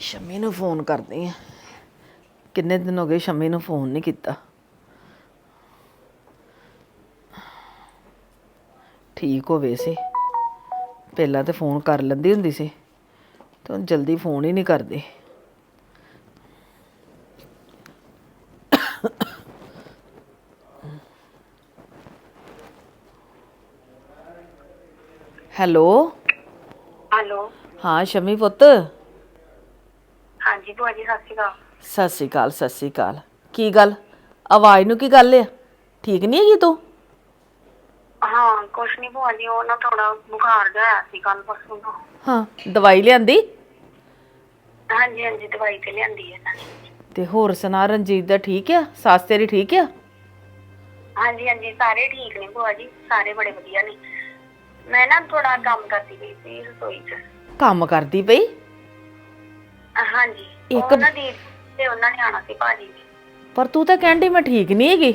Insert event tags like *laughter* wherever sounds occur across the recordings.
ਸ਼ਮੀ ਨੂੰ ਫੋਨ ਕਰਦੀ ਆ। ਕਿੰਨੇ ਦਿਨ ਹੋ ਗਏ ਸ਼ਮੀ ਨੂੰ ਫੋਨ ਨਹੀਂ ਕੀਤਾ। ਠੀਕ ਹੋਵੇ ਸੀ। ਪਹਿਲਾਂ ਤੇ ਫੋਨ ਕਰ ਲੈਂਦੀ ਹੁੰਦੀ ਸੀ ਤੇ ਹੁਣ ਜਲਦੀ ਫੋਨ ਹੀ ਨਹੀਂ ਕਰਦੀ। ਹੈਲੋ। ਹੈਲੋ। ਹਾਂ ਸ਼ਮੀ ਪੁੱਤ। ਹਾਂਜੀ ਭੂਆ ਜੀ ਸਤਿ ਸ਼੍ਰੀ ਅਕਾਲ। ਸਤਿ ਸ਼੍ਰੀ ਅਕਾਲ ਸਤਿ ਸ਼੍ਰੀ ਅਕਾਲ। ਕੀ ਗੱਲ? ਆਵਾਜ਼ ਨੂੰ ਕੀ ਗੱਲ ਆ? ਠੀਕ ਨਹੀਂ ਹੈਗੀ ਤੂੰ? ਹਾਂ ਕੁਛ ਨਹੀਂ ਭੂਆ ਜੀ ਉਹ ਨਾ ਥੋੜਾ ਬੁਖਾਰ ਜਿਹਾ ਆਇਆ ਸੀ ਕੱਲ ਪਰਸੋਂ ਤੋਂ। ਹਾਂ ਦਵਾਈ ਲਿਆਂਦੀ? ਹਾਂਜੀ ਹਾਂਜੀ ਦਵਾਈ ਤੇ ਲਿਆਂਦੀ ਹੈ ਇਹਨਾਂ ਨੇ। ਤੇ ਹੋਰ ਸੁਣਾ ਰਣਜੀਤ ਦਾ ਠੀਕ ਆ? ਸੱਸ ਤੇਰੀ ਠੀਕ ਆ? ਹਾਂਜੀ ਹਾਂਜੀ ਸਾਰੇ ਠੀਕ ਨੇ ਭੂਆ ਜੀ ਸਾਰੇ ਬੜੇ ਵਧੀਆ ਨੇ। ਮੈਂ ਨਾ ਥੋੜਾ ਕੰਮ ਕਰਦੀ ਪਈ ਸੀ ਰਸੋਈ 'ਚ। ਕੰਮ ਕਰਦੀ ਪਈ? ਹਾਂਜੀ। ਇੱਕ- ਉਹਨਾਂ ਦੀ ਤੇ ਉਹਨਾਂ ਨੇ ਆਣਾ ਸੀ ਭਾਜੀ ਨੇ। ਪਰ ਤੂੰ ਤਾਂ ਕਹਿੰਦੀ ਮੈਂ ਠੀਕ ਨਹੀਂ ਹੈਗੀ।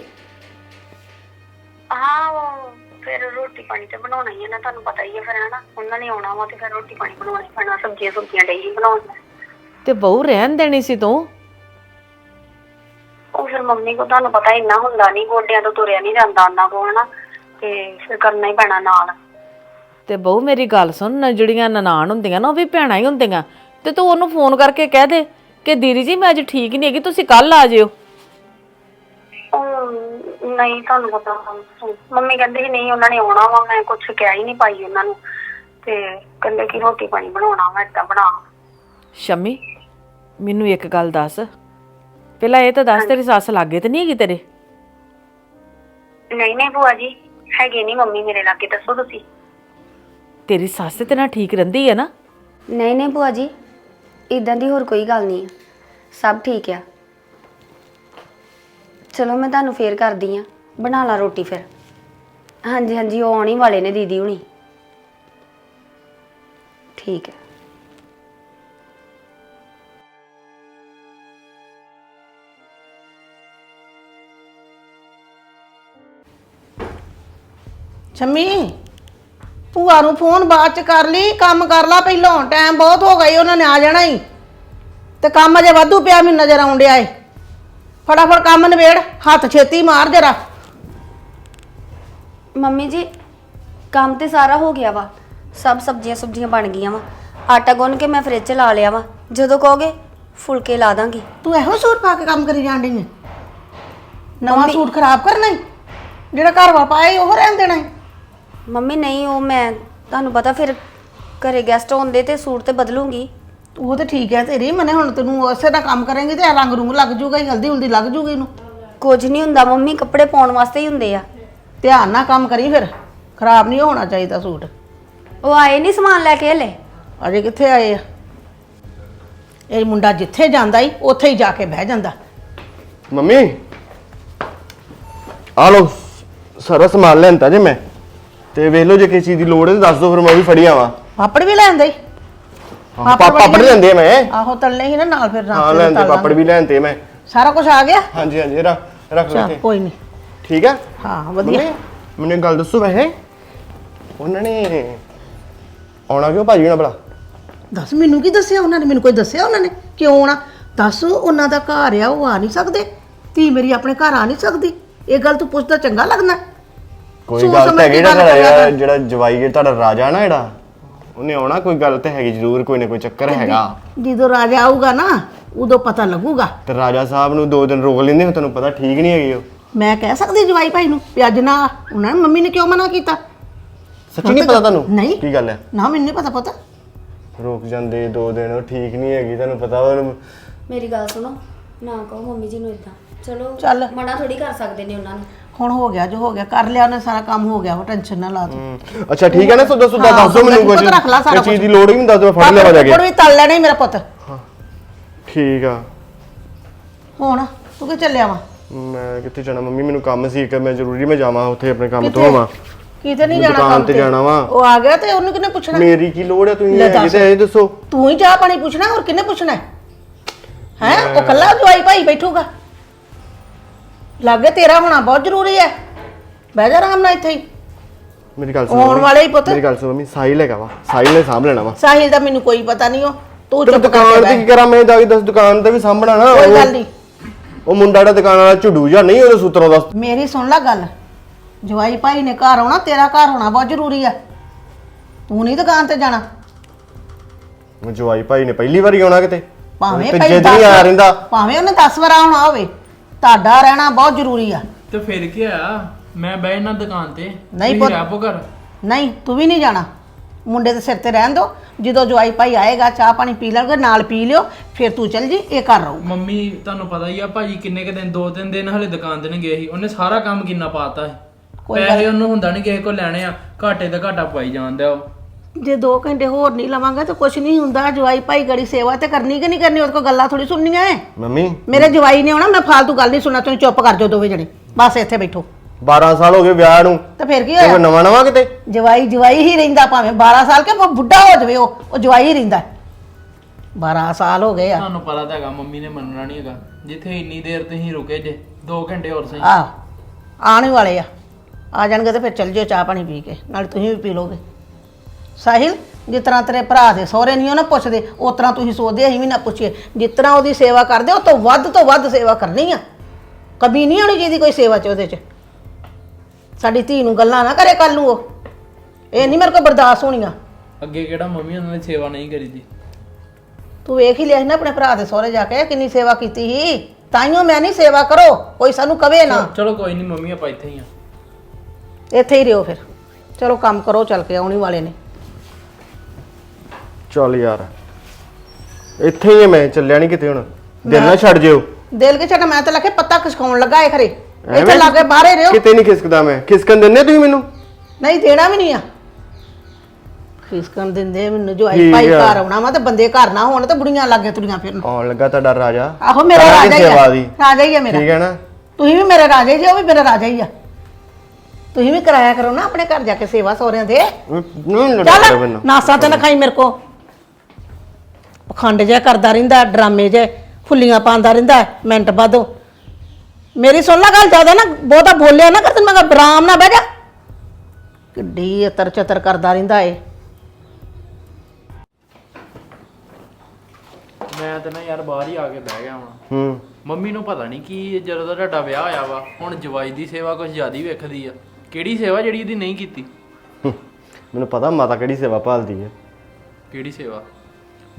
ਹਾਂ ਉਹ ਫਿਰ ਰੋਟੀ ਪਾਣੀ ਤੇ ਬਣਾਉਣਾ ਹੀ ਹੈ ਨਾ ਤੁਹਾਨੂੰ ਪਤਾ ਹੀ ਹੈ ਫਿਰ ਹਨਾ। ਉਹਨਾਂ ਨੇ ਆਉਣਾ ਵਾ ਤੇ ਫਿਰ ਰੋਟੀ ਪਾਣੀ ਬਣਾਉਣਾ ਪੈਣਾ ਸਬਜ਼ੀਆਂ ਸੁਬਜ਼ੀਆਂ ਡੇਲੀ ਬਣਾਉਣਾ। ਤੇ ਬਹੂ ਰਹਿਣ ਦੇਣੀ ਸੀ ਤੂੰ? ਉਹ ਫਿਰ ਮੰਮੀ ਕੋ ਤੁਹਾਨੂੰ ਪਤਾ ਇੰਨਾ ਹੁੰਦਾ ਨਹੀਂ ਗੋਡਿਆਂ ਤੋਂ ਤੁਰਿਆ ਨਹੀਂ ਜਾਂਦਾ ਉਹਨਾਂ ਕੋ ਹਨਾ। ਤੇ ਫਿਰ ਕਰਨਾ ਹੀ ਪੈਣਾ ਨਾਲ। ਤੇ ਬਹੂ ਮੇਰੀ ਗੱਲ ਸੁਣ ਨਾ ਜਿਹੜੀਆਂ ਨਨਾਣ ਹੁੰਦੀਆਂ ਨਾ ਉਹ ਵੀ ਭੈਣਾਂ ਹੀ ਹੁੰਦੀਆਂ। ਤੇ ਤੂੰ ਉਹਨੂੰ ਫੋਨ ਕਰਕੇ ਕਹਿ ਦੇ ਕਿ ਦੀਦੀ ਜੀ ਮੈਂ ਅੱਜ ਠੀਕ ਨਹੀਂ ਹੈਗੀ ਤੁਸੀਂ ਕੱਲ ਆ ਜਿਓ। ਉਹ ਨਹੀਂ ਤੁਹਾਨੂੰ ਪਤਾ ਮੰਮੀ ਕਹਿੰਦੇ ਸੀ ਨਹੀਂ ਉਹਨਾਂ ਨੇ ਆਉਣਾ ਵਾ ਮੈਂ ਕੁਝ ਕਿਹਾ ਹੀ ਨਹੀਂ ਪਾਈ ਉਹਨਾਂ ਨੂੰ। ਤੇ ਕਹਿੰਦੇ ਕਿ ਰੋਟੀ ਪਾਣੀ ਬਣਾਉਣਾ ਮੈਂ ਏਦਾਂ ਬਣਾ। ਸ਼ਮੀ ਮੈਨੂੰ ਇੱਕ ਗੱਲ ਦੱਸ। ਪਹਿਲਾਂ ਇਹ ਤਾਂ ਦੱਸ ਤੇਰੀ ਸੱਸ ਲਾਗੇ ਤੇ ਨਹੀਂ ਹੈਗੀ ਤੇਰੇ? ਨਹੀਂ ਨਹੀਂ ਭੂਆ ਜੀ ਹੈਗੇ ਨਹੀਂ ਮੰਮੀ ਮੇਰੇ ਲਾਗੇ ਦੱਸੋ ਤੁਸੀਂ। ਤੇਰੀ ਸੱਸ ਤੇ ਨਾਲ ਠੀਕ ਰਹਿੰਦੀ ਹੈ ਨਾ? ਨਹੀਂ ਨਹੀਂ ਭੂਆ ਜੀ। ਇਦਾਂ ਦੀ ਹੋਰ ਕੋਈ ਗੱਲ ਨਹੀਂ ਹੈ ਸਭ ਠੀਕ ਆ। ਚਲੋ ਮੈਂ ਤੁਹਾਨੂੰ ਫੇਰ ਕਰਦੀ ਆ। ਬਣਾ ਲਾ ਰੋਟੀ ਫਿਰ। ਹਾਂਜੀ ਹਾਂਜੀ, ਉਹ ਆਉਣ ਹੀ ਵਾਲੇ ਨੇ ਦੀਦੀ ਹੁਣੀ। ਠੀਕ ਹੈ ਸ਼ੰਮੀ। ਭੂਆ ਨੂੰ ਫੋਨ ਬਾਅਦ ਚ ਕਰ ਲਈ ਕੰਮ ਕਰ ਲਾ ਪਹਿਲਾਂ ਟਾਈਮ ਬਹੁਤ ਹੋ ਗਈ ਉਹਨਾਂ ਨੇ ਆ ਜਾਣਾ ਹੀ ਤੇ ਕੰਮ ਅਜੇ ਵਾਧੂ ਪਿਆ ਮੈਨੂੰ ਨਜ਼ਰ ਆਉਣ ਡਿਆ ਏ। ਫਟਾਫਟ ਕੰਮ ਨਿਬੇੜ ਹੱਥ ਛੇਤੀ ਮਾਰ ਜਰਾ। ਮੰਮੀ ਜੀ ਕੰਮ ਤੇ ਸਾਰਾ ਹੋ ਗਿਆ ਵਾ। ਸਭ ਸਬਜ਼ੀਆਂ ਸੁਬਜ਼ੀਆਂ ਬਣ ਗਈਆਂ ਵਾ। ਆਟਾ ਗੁੰਨ ਕੇ ਮੈਂ ਫ੍ਰਿਜ 'ਚ ਲਾ ਲਿਆ ਵਾ। ਜਦੋਂ ਕਹੋਗੇ ਫੁਲਕੇ ਲਾ ਦਾਂਗੀ। ਤੂੰ ਇਹੋ ਸੂਟ ਪਾ ਕੇ ਕੰਮ ਕਰੀ ਜਾਣ ਡਈ ਏ ਨਵਾਂ ਸੂਟ ਖਰਾਬ ਕਰਨਾ ਈ? ਜਿਹੜਾ ਘਰ ਵਾ ਪਾਏ ਉਹ ਰਹਿਣ ਦੇਣਾ ਈ। ਮੰਮੀ ਨਹੀਂ ਉਹ ਮੈਂ ਤੁਹਾਨੂੰ ਪਤਾ ਫਿਰ ਘਰੇ ਗੈਸਟ ਆਉਂਦੇ ਤੇ ਸੂਟ ਤੇ ਬਦਲੂੰਗੀ। ਉਹ ਤੇ ਠੀਕ ਹੈ ਤੇਰੀ ਮਨੇ ਹੁਣ ਤੈਨੂੰ ਉਸੇ ਨਾਲ ਕੰਮ ਕਰੇਂਗੀ ਤੇ ਇਹ ਰੰਗ ਰੂੰਗ ਲੱਗ ਜੂਗਾ ਹੀ ਹਲਦੀ ਹੁਲਦੀ ਲੱਗ ਜੂਗੀ ਇਹਨੂੰ। ਕੁਝ ਨਹੀਂ ਹੁੰਦਾ ਮੰਮੀ ਕੱਪੜੇ ਪਾਉਣ ਵਾਸਤੇ ਹੀ ਹੁੰਦੇ ਆ। ਧਿਆਨ ਨਾਲ ਕੰਮ ਕਰੀ ਫਿਰ ਖਰਾਬ ਨਹੀਂ ਹੋਣਾ ਚਾਹੀਦਾ ਸੂਟ। ਉਹ ਆਏ ਨਹੀਂ ਸਮਾਨ ਲੈ ਕੇ ਹਲੇ? ਅਜੇ ਕਿੱਥੇ ਆਏ ਆ? ਇਹ ਮੁੰਡਾ ਜਿੱਥੇ ਜਾਂਦਾ ਹੀ ਉੱਥੇ ਹੀ ਜਾ ਕੇ ਬਹਿ ਜਾਂਦਾ। ਮੰਮੀ ਆ ਲੋ ਸਾਰਾ ਸਮਾਨ ਲੈਂਦਾ ਜੇ ਮੈਂ। ਤੇ ਵੇਖ ਲਓ ਜੇ ਕਿਸੇ ਚੀਜ਼ ਦੀ ਲੋੜ ਹੈ ਤਾਂ ਦੱਸ ਦਿਓ ਫਿਰ ਮੈਂ ਉਹ ਵੀ ਫੜੀ ਆਵਾਂ। ਪਾਪੜ ਵੀ ਲੈਂਦੇ ਹਾਂ, ਪਾ- ਪਾਪੜ ਲੈਂਦੇ ਆ ਮੈਂ। ਆਹੋ ਤਲਨੇ ਹੀ ਨਾ ਨਾਲ ਫਿਰ ਹਾਂ ਰਾਤ ਲੈਂਦੇ ਪਾਪੜ ਵੀ ਲੈਂਦੇ ਮੈਂ। ਸਾਰਾ ਕੁਝ ਆ ਗਿਆ? ਹਾਂਜੀ ਹਾਂਜੀ ਰੱਖ ਰੱਖ ਲਓ ਚਲ ਇੱਥੇ ਕੋਈ ਨਹੀਂ ਠੀਕ ਆ? ਹਾਂ ਵਧੀਆ। ਮੰਮੀ, ਮੈਨੂੰ ਇੱਕ ਗੱਲ ਦੱਸੋ ਵੈਸੇ। ਉਹਨਾਂ ਨੇ ਆਉਣਾ ਕਿਉਂ ਭਾਜੀ ਹੋਣਾ ਭਲਾ? ਦੱਸ ਮੈਨੂੰ ਕੀ ਦੱਸਿਆ ਉਹਨਾਂ ਨੇ? ਮੈਨੂੰ ਕੋਈ ਦੱਸਿਆ ਉਹਨਾਂ ਨੇ ਕਿਉਂ ਆਉਣਾ? ਦੱਸ ਉਹਨਾਂ ਦਾ ਘਰ ਆ ਉਹ ਆ ਨਹੀਂ ਸਕਦੇ। ਧੀ ਮੇਰੀ ਆਪਣੇ ਘਰ ਆ ਨਹੀਂ ਸਕਦੀ। ਇਹ ਗੱਲ ਤੂੰ ਪੁੱਛਦਾ ਚੰਗਾ ਲੱਗਦਾ। ਕੋਈ ਸੋਚ ਗੱਲ ਸਮਝ ਤਾਂ ਕੇ ਹੈਗੀ ਨਾ ਗੱਲ ਕਰਿਆ ਜਿਹੜਾ- ਕਰ। ਜਿਹੜਾ ਜਵਾਈ ਹੈ ਤੁਹਾਡਾ ਰਾਜਾ ਨਾ ਜਿਹੜਾ ਉਹਨੇ ਆਉਣਾ ਕੋਈ ਗੱਲ ਤਾਂ ਹੈਗੀ ਜ਼ਰੂਰ ਕੋਈ ਨਾ ਕੋਈ ਚੱਕਰ ਹੈਗਾ। ਜਦੋਂ ਰਾਜਾ ਆਊਗਾ ਨਾ ਉਦੋਂ ਪਤਾ ਲੱਗੂਗਾ। ਤੇ ਰਾਜਾ ਸਾਹਿਬ ਨੂੰ ਦੋ ਦਿਨ ਰੋਕ ਲੈਂਦੇ ਹੋ ਤੁਹਾਨੂੰ ਪਤਾ ਠੀਕ ਨਹੀਂ ਹੈਗੀ ਉਹ। ਮੈਂ ਕਹਿ ਸਕਦੀ ਜਵਾਈ ਭਾਈ ਨੂੰ ਵੀ ਅੱਜ ਨਾ। ਉਹਨਾਂ ਨੇ ਮੰਮੀ ਨੇ ਕਿਉਂ ਮਨਾ ਕੀਤਾ? ਸੱਚੀ ਨਹੀਂ ਪਤਾ ਤੁਹਾਨੂੰ? ਨਹੀਂ। ਕੀ ਗੱਲ ਹੈ? ਨਾ ਮੈਨੂੰ ਨਹੀਂ ਪਤਾ ਪਤਾ। ਰੁਕ ਜਾਂਦੇ ਦੋ ਦਿਨ ਉਹ ਠੀਕ ਨਹੀਂ ਹੈਗੀ ਤੁਹਾਨੂੰ ਪਤਾ ਉਹਨੂੰ। ਮੇਰੀ ਗੱਲ ਸੁਣੋ ਨਾ ਕਹੋ ਮੰਮੀ ਜੀ ਨੂੰ ਇਦਾਂ ਚਲੋ ਚੱਲ। ਮਨਾ ਥੋੜੀ ਕਰ ਸਕਦੇ ਨੇ ਉਹਨਾਂ ਨੂੰ। ਹੁਣ ਹੋ ਗਿਆ ਜੋ ਹੋ ਗਿਆ ਕਰ ਲਿਆ ਉਹਨੇ ਸਾਰਾ ਕੰਮ ਹੋ ਗਿਆ ਉਹ ਟੈਨਸ਼ਨ ਨਾ ਲਾ ਤੂੰ। ਅੱਛਾ ਠੀਕ ਹੈ ਨਾ ਸੁਦਾ ਸੁਦਾ ਹਾਂ, ਦੱਸ ਦਿਓ ਮੈਨੂੰ ਪੁੱਤ ਕੁਝ ਰੱਖ ਲਾ ਸਾਰਾ ਇਹ ਚੀਜ਼। ਦੀ ਲੋੜ ਹੀ ਨਹੀਂ ਦੱਸ ਦਿਓ ਮੈਂ ਫੜ ਲਿਆਵਾ ਜਾ ਕੇ। ਪਾਪੜ ਵੀ ਤਲ ਲੈਣੇ ਮੇਰਾ ਪੁੱਤ। ਠੀਕ ਆ। ਹੁਣ ਤੂੰ ਕਿ ਚੱਲਿਆ ਵਾ? ਮੈਂ ਕਿੱਥੇ ਜਾਣਾ ਮੰਮੀ ਮੈਨੂੰ ਕੰਮ ਸੀ ਕਿ ਮੈਂ ਜ਼ਰੂਰੀ ਮੈਂ ਜਾਵਾਂ ਉੱਥੇ ਆਪਣੇ ਕੰਮ ਤੋਂ? ਆਵਾਂ। ਕਿਤੇ ਨਹੀਂ ਮੈਂ ਜਾਣਾ ਦੁਕਾਨ ਕੰਮ ਤੇ ਜਾਣਾ ਵਾ। ਉਹ ਆ ਗਿਆ ਤੇ ਉਹਨੂੰ ਕਿਹਨੇ ਪੁੱਛਣਾ? ਮੇਰੀ ਕੀ ਲੋੜ ਹੈ ਤੁਸੀਂ ਲੈ ਹੈਗੀ ਦੱਸ। ਤੇ ਇਹ ਦੱਸੋ। ਤੂੰ ਹੀ ਚਾਹ ਪਾਣੀ ਪੁੱਛਣਾ ਹੋਰ ਕਿਹਨੇ ਪੁੱਛਣਾ? ਹੈ? ਹੈਂ? ਉਹ ਕੱਲਾ ਜਵਾਈ ਭਾਈ ਬੈਠੂਗਾ। ਲੱਗੇ ਤੇਰਾ ਹੋਣਾ ਬਹੁਤ ਜ਼ਰੂਰੀ ਹੈ। ਬਹਿ ਜਾ ਆਰਾਮ ਨਾਲ ਇੱਥੇ ਹੀ। ਮੇਰੀ ਗੱਲ ਸੁਣੋ ਆਉਣ ਮੰਮੀ। ਵਾਲੇ ਹੀ ਪੁੱਤ। ਮੇਰੀ ਗੱਲ ਸੁਣੋ ਮੰਮੀ ਸਾਹਿਲ ਹੈਗਾ ਵਾ। ਸਾਹਿਲ ਨੇ ਸਾਂਭ ਲੈਣਾ ਵਾ। ਸਾਹਿਲ ਦਾ ਮੈਨੂੰ ਕੋਈ ਪਤਾ ਨਹੀਂ ਉਹ ਤੂੰ ਤੇ ਚੁੱਪ ਦੁਕਾਨ ਤੇ ਕੀ ਬਹਿ। ਕਰਾਂ ਮੈਂ ਜਾ ਕੇ ਦੱਸ ਦੁਕਾਨ ਤੇ ਵੀ ਸਾਂਭਣਾ ਨਾ ਕੋਈ ਉਹ- ਗੱਲ ਨਹੀਂ। ਉਹ ਮੁੰਡਾ ਜਿਹੜਾ ਦੁਕਾਨ ਵਾਲਾ ਝੁੱਡੂ ਜਾਂ ਨਹੀਂ ਉਹਦੇ ਸੂਤਰੋਂ ਦੱਸ। ਮੇਰੀ ਸੁਣ ਲੈ ਗੱਲ। ਜਵਾਈ ਭਾਈ ਨੇ ਘਰ ਆਉਣਾ ਤੇਰਾ ਘਰ ਹੋਣਾ ਬਹੁਤ ਜ਼ਰੂਰੀ ਆ। ਤੂੰ ਨਹੀਂ ਦੁਕਾਨ ਤੇ ਜਾਣਾ। ਜਵਾਈ ਭਾਈ ਨੇ ਪਹਿਲੀ ਵਾਰੀ ਆਉਣਾ ਕਿਤੇ। ਭਾਵੇਂ ਭਾਈ ਜਿੱਦ ਨਹੀਂ ਆ ਰਹਿੰਦਾ। ਭਾਵੇਂ ਉਹਨੇ 10 ਵਾਰ ਆਉਣਾ ਹੋਵੇ। ਤੁਹਾਡਾ ਰਹਿਣਾ ਬਹੁਤ ਜ਼ਰੂਰੀ ਆ। ਤੇ ਫਿਰ ਕੀ ਆ? ਮੈਂ ਨਾ ਦੁਕਾਨ ਤੇ। ਨਹੀਂ ਪੁੱਤ। ਰਹਿ ਪੋ ਘਰ? ਨਹੀਂ ਤੂੰ ਵੀ ਨਹੀਂ ਜਾਣਾ। ਮੁੰਡੇ ਦੇ ਸਿਰ ਤੇ ਰਹਿਣ ਦੋ। ਜਦੋਂ ਜਵਾਈ ਭਾਈ ਆਏਗਾ ਚਾਹ ਪਾਣੀ ਪੀ ਲੈਣਗੇ ਨਾਲ ਪੀ ਲਿਓ ਫਿਰ ਤੂੰ ਚੱਲ ਜੀ ਇਹ ਕਰ ਰਹੂ। ਮੰਮੀ ਤੁਹਾਨੂੰ ਪਤਾ ਹੀ ਆ ਭਾਜੀ ਕਿੰਨੇ ਕ ਦਿਨ ਦੋ ਤਿੰਨ ਦਿਨ ਹਲੇ ਦੁਕਾਨ ਤੇ ਨਹੀਂ ਗਏ ਸੀ। ਉਹਨੇ ਸਾਰਾ ਕੰਮ ਕਿੰਨਾ ਪਾਤਾ ਸੀ। ਕੋਈ ਗੱਲ- ਪੈਸੇ ਉਹਨੂੰ ਹੁੰਦਾ ਨਹੀਂ ਕਿਸੇ ਕੋਲ ਲੈਣੇ ਆ। ਘਾਟੇ ਦਾ ਘਾਟਾ ਪਾਈ ਜਾਂਦਾ ਉਹ। ਜੇ 2 ਘੰਟੇ ਹੋਰ ਨਹੀਂ ਲਵਾਂਗਾ ਤਾਂ ਕੁਝ ਨਹੀਂ ਹੁੰਦਾ। ਜਵਾਈ ਭਾਈ ਗੜੀ ਸੇਵਾ ਤੇ ਕਰਨੀ ਕਿ ਨਹੀਂ ਕਰਨੀ? ਉਹਦੇ ਕੋਲ ਗੱਲਾਂ ਥੋੜੀ ਸੁਣਨੀਆਂ ਐ। ਮੰਮੀ। ਮੇਰੇ ਜਵਾਈ ਨੇ ਆਉਣਾ ਮੈਂ ਫਾਲਤੂ ਗੱਲ ਨਹੀਂ ਸੁਣਨਾ ਤੁਸੀਂ ਚੁੱਪ ਕਰ ਜਾਓ ਦੋਵੇਂ ਜਣੇ। ਬਸ ਇੱਥੇ ਬੈਠੋ। 12 ਸਾਲ ਹੋ ਗਏ ਵਿਆਹ ਨੂੰ। ਤੇ ਫਿਰ ਕੀ ਕੋਈ ਹੋਇਆ? ਨਵਾਂ ਨਵਾਂ ਕਿਤੇ? ਜਵਾਈ ਜਵਾਈ ਹੀ ਰਹਿੰਦਾ ਭਾਵੇਂ 12 ਸਾਲ ਕੇ ਭਾਵੇਂ ਬੁੱਢਾ ਹੋ ਜਾਵੇ ਉਹ ਉਹ ਜਵਾਈ ਹੀ ਰਹਿੰਦਾ। 12 ਸਾਲ ਹੋ ਗਏ ਆ। ਤੁਹਾਨੂੰ ਪਤਾ ਤਾਂ ਹੈਗਾ ਮੰਮੀ ਨੇ ਮੰਨਣਾ ਨਹੀਂ ਹੈਗਾ। ਜਿੱਥੇ ਇੰਨੀ ਦੇਰ ਤੁਸੀਂ ਰੁਕੇ ਜੇ 2 ਘੰਟੇ ਹੋਰ ਸਹੀ। ਆ ਆਉਣ ਹੀ ਵਾਲੇ ਆ। ਆ ਜਾਣਗੇ ਤੇ ਫਿਰ ਚੱਲ ਜਿਓ ਚਾਹ ਪਾਣੀ ਪੀ ਕੇ ਨਾਲ ਤੁਸੀਂ ਵੀ ਪੀ ਲੋਗੇ। ਸਾਹਿਲ ਜਿਸ ਤਰ੍ਹਾਂ ਤੇਰੇ ਭਰਾ ਦੇ ਸਹੁਰੇ ਨਹੀਂ ਉਹ ਨਾ ਪੁੱਛਦੇ ਉਸ ਤਰ੍ਹਾਂ ਤੁਸੀਂ ਸੋਚਦੇ ਅਸੀਂ ਵੀ ਨਾ ਪੁੱਛੀਏ। ਜਿਸ ਤਰ੍ਹਾਂ ਉਹਦੀ ਸੇਵਾ ਕਰਦੇ ਉਹ ਤੋਂ ਵੱਧ ਤੋਂ ਵੱਧ ਸੇਵਾ ਕਰਨੀ ਆ। ਕਮੀ ਨਹੀਂ ਆਉਣੀ ਚਾਹੀਦੀ ਕੋਈ ਸੇਵਾ ਚ ਉਹਦੇ ਚ। ਸਾਡੀ ਧੀ ਨੂੰ ਗੱਲਾਂ ਨਾ ਕਰੇ ਕੱਲ ਨੂੰ ਉਹ। ਇਹ ਨਹੀਂ ਮੇਰੇ ਕੋਲ ਬਰਦਾਸ਼ਤ ਹੋਣੀਆਂ। ਅੱਗੇ ਕਿਹੜਾ ਮੰਮੀ ਉਹਨਾਂ ਨੇ ਸੇਵਾ ਨਹੀਂ ਕਰੀ ਦੀ ਤੂੰ ਵੇਖ ਹੀ ਲਿਆ ਸੀ ਨਾ ਆਪਣੇ ਭਰਾ ਦੇ ਸਹੁਰੇ ਜਾ ਕੇ ਕਿੰਨੀ ਸੇਵਾ ਕੀਤੀ ਸੀ। ਤਾਈਓ ਮੈਂ ਨਹੀਂ ਸੇਵਾ ਕਰੋ ਕੋਈ ਸਾਨੂੰ ਕਵੇ ਨਾ। ਚਲੋ ਕੋਈ ਨਹੀਂ ਮੰਮੀ ਆਪਾਂ ਇੱਥੇ ਹੀ ਆ। ਇੱਥੇ ਹੀ ਰਿਓ ਫਿਰ। ਚਲੋ ਕੰਮ ਕਰੋ ਚੱਲ ਕੇ ਆਉਣੀ ਵਾਲੇ ਨੇ। ਚੱਲ ਯਾਰ। ਇੱਥੇ ਹੀ ਆ ਮੈਂ ਚੱਲਿਆ ਨਹੀਂ ਕਿਤੇ ਹੁਣ। ਦਿਲ ਨਾ ਛੱਡ ਜਿਓ। ਦਿਲ ਕੇ ਛੱਡ? ਮੈਂ ਤਾਂ ਲੱਗੇ ਪੱਤਾ ਖਿਸਕਾਉਣ ਲੱਗਾ ਏ ਖਰੇ। ਇੱਥੇ? ਲਾਗੇ ਬਾਹਰੇ ਰਿਓ ਕਿਤੇ ਨਹੀਂ ਖਿਸਕਦਾ ਮੈਂ। ਖਿਸਕਣ ਦਿੰਦੇ ਤੁਸੀਂ ਮੈਨੂੰ? ਨਹੀਂ ਦੇਣਾ ਵੀ ਨਹੀਂ ਆ। ਖਿਸਕਣ ਦਿੰਦੇ ਮੈਨੂੰ ਜੋ ਆਈ ਭਾਈ। ਘਰ ਆਉਣਾ ਵਾ ਤੇ ਬੰਦੇ ਘਰ ਨਾ ਹੋਣ ਤੇ ਬੁੜੀਆਂ ਲੱਗੇ ਤੁਰੀਆਂ ਫਿਰਨ। ਆਉਣ ਲੱਗਾ ਤੁਹਾਡਾ ਰਾਜਾ। ਆਹੋ ਮੇਰਾ ਰਾਜਾ ਹੀ ਆ। ਰਾਜਾ ਹੀ ਆ ਮੇਰਾ। ਠੀਕ ਹੈ ਨਾ? ਤੁਸੀਂ ਵੀ ਮੇਰੇ ਰਾਜਾ ਜੀ ਉਹ ਵੀ ਮੇਰਾ ਰਾਜਾ ਹੀ ਆ। ਤੁਸੀਂ ਵੀ ਕਰਾਇਆ ਕਰੋ ਨਾ ਆਪਣੇ ਘਰ ਜਾ ਕੇ ਸੇਵਾ ਸੋਹਰਿਆਂ ਦੇ। ਚੱਲ ਨਾਸਾ ਤੇ ਨਾ ਖਾਈ ਮੇਰੇ ਕੋ ਪਖੰਡ ਜਿਹਾ ਕਰਦਾ ਰਹਿੰਦਾ ਡਰਾਮੇ ਜੇ ਫੁੱਲੀਆਂ ਪਾਉਂਦਾ ਰਹਿੰਦਾ ਮਿੰਟ ਬਾਅਦੋਂ ਮੇਰੀ ਸੁਣ ਲੈ ਗੱਲ ਜ਼ਿਆਦਾ ਨਾ ਬਹੁਤਾ ਬੋਲਿਆ ਨਾ ਕਰ ਤੈਨੂੰ ਮੈਂ ਕਿਹਾ ਬਰਾਮ ਨਾ ਬਹਿ ਜਾ। ਕਿੱਡੀ ਅਤਰ ਚਤਰ ਕਰਦਾ ਰਹਿੰਦਾ ਏ ਮੈਂ ਤਾਂ ਨਾ ਯਾਰ ਬਾਹਰ ਹੀ ਆ ਕੇ ਬਹਿ ਗਿਆ ਹਾਂ ਹੂੰ। ਮੰਮੀ ਨੂੰ ਪਤਾ ਨਹੀਂ ਕੀ ਜਦੋਂ ਦਾ ਤੁਹਾਡਾ ਵਿਆਹ ਹੋਇਆ ਵਾ ਹੁਣ ਜਵਾਈ ਦੀ ਸੇਵਾ ਕੁਝ ਜ਼ਿਆਦਾ ਹੀ ਵੇਖਦੀ ਆ। ਕਿਹੜੀ ਸੇਵਾ ਜਿਹੜੀ ਇਹਦੀ ਨਹੀਂ ਕੀਤੀ। ਮੈਨੂੰ ਪਤਾ ਮਾਤਾ ਕਿਹੜੀ ਸੇਵਾ ਭਾਲਦੀ ਹੈ ਕਿਹੜੀ ਸੇਵਾ?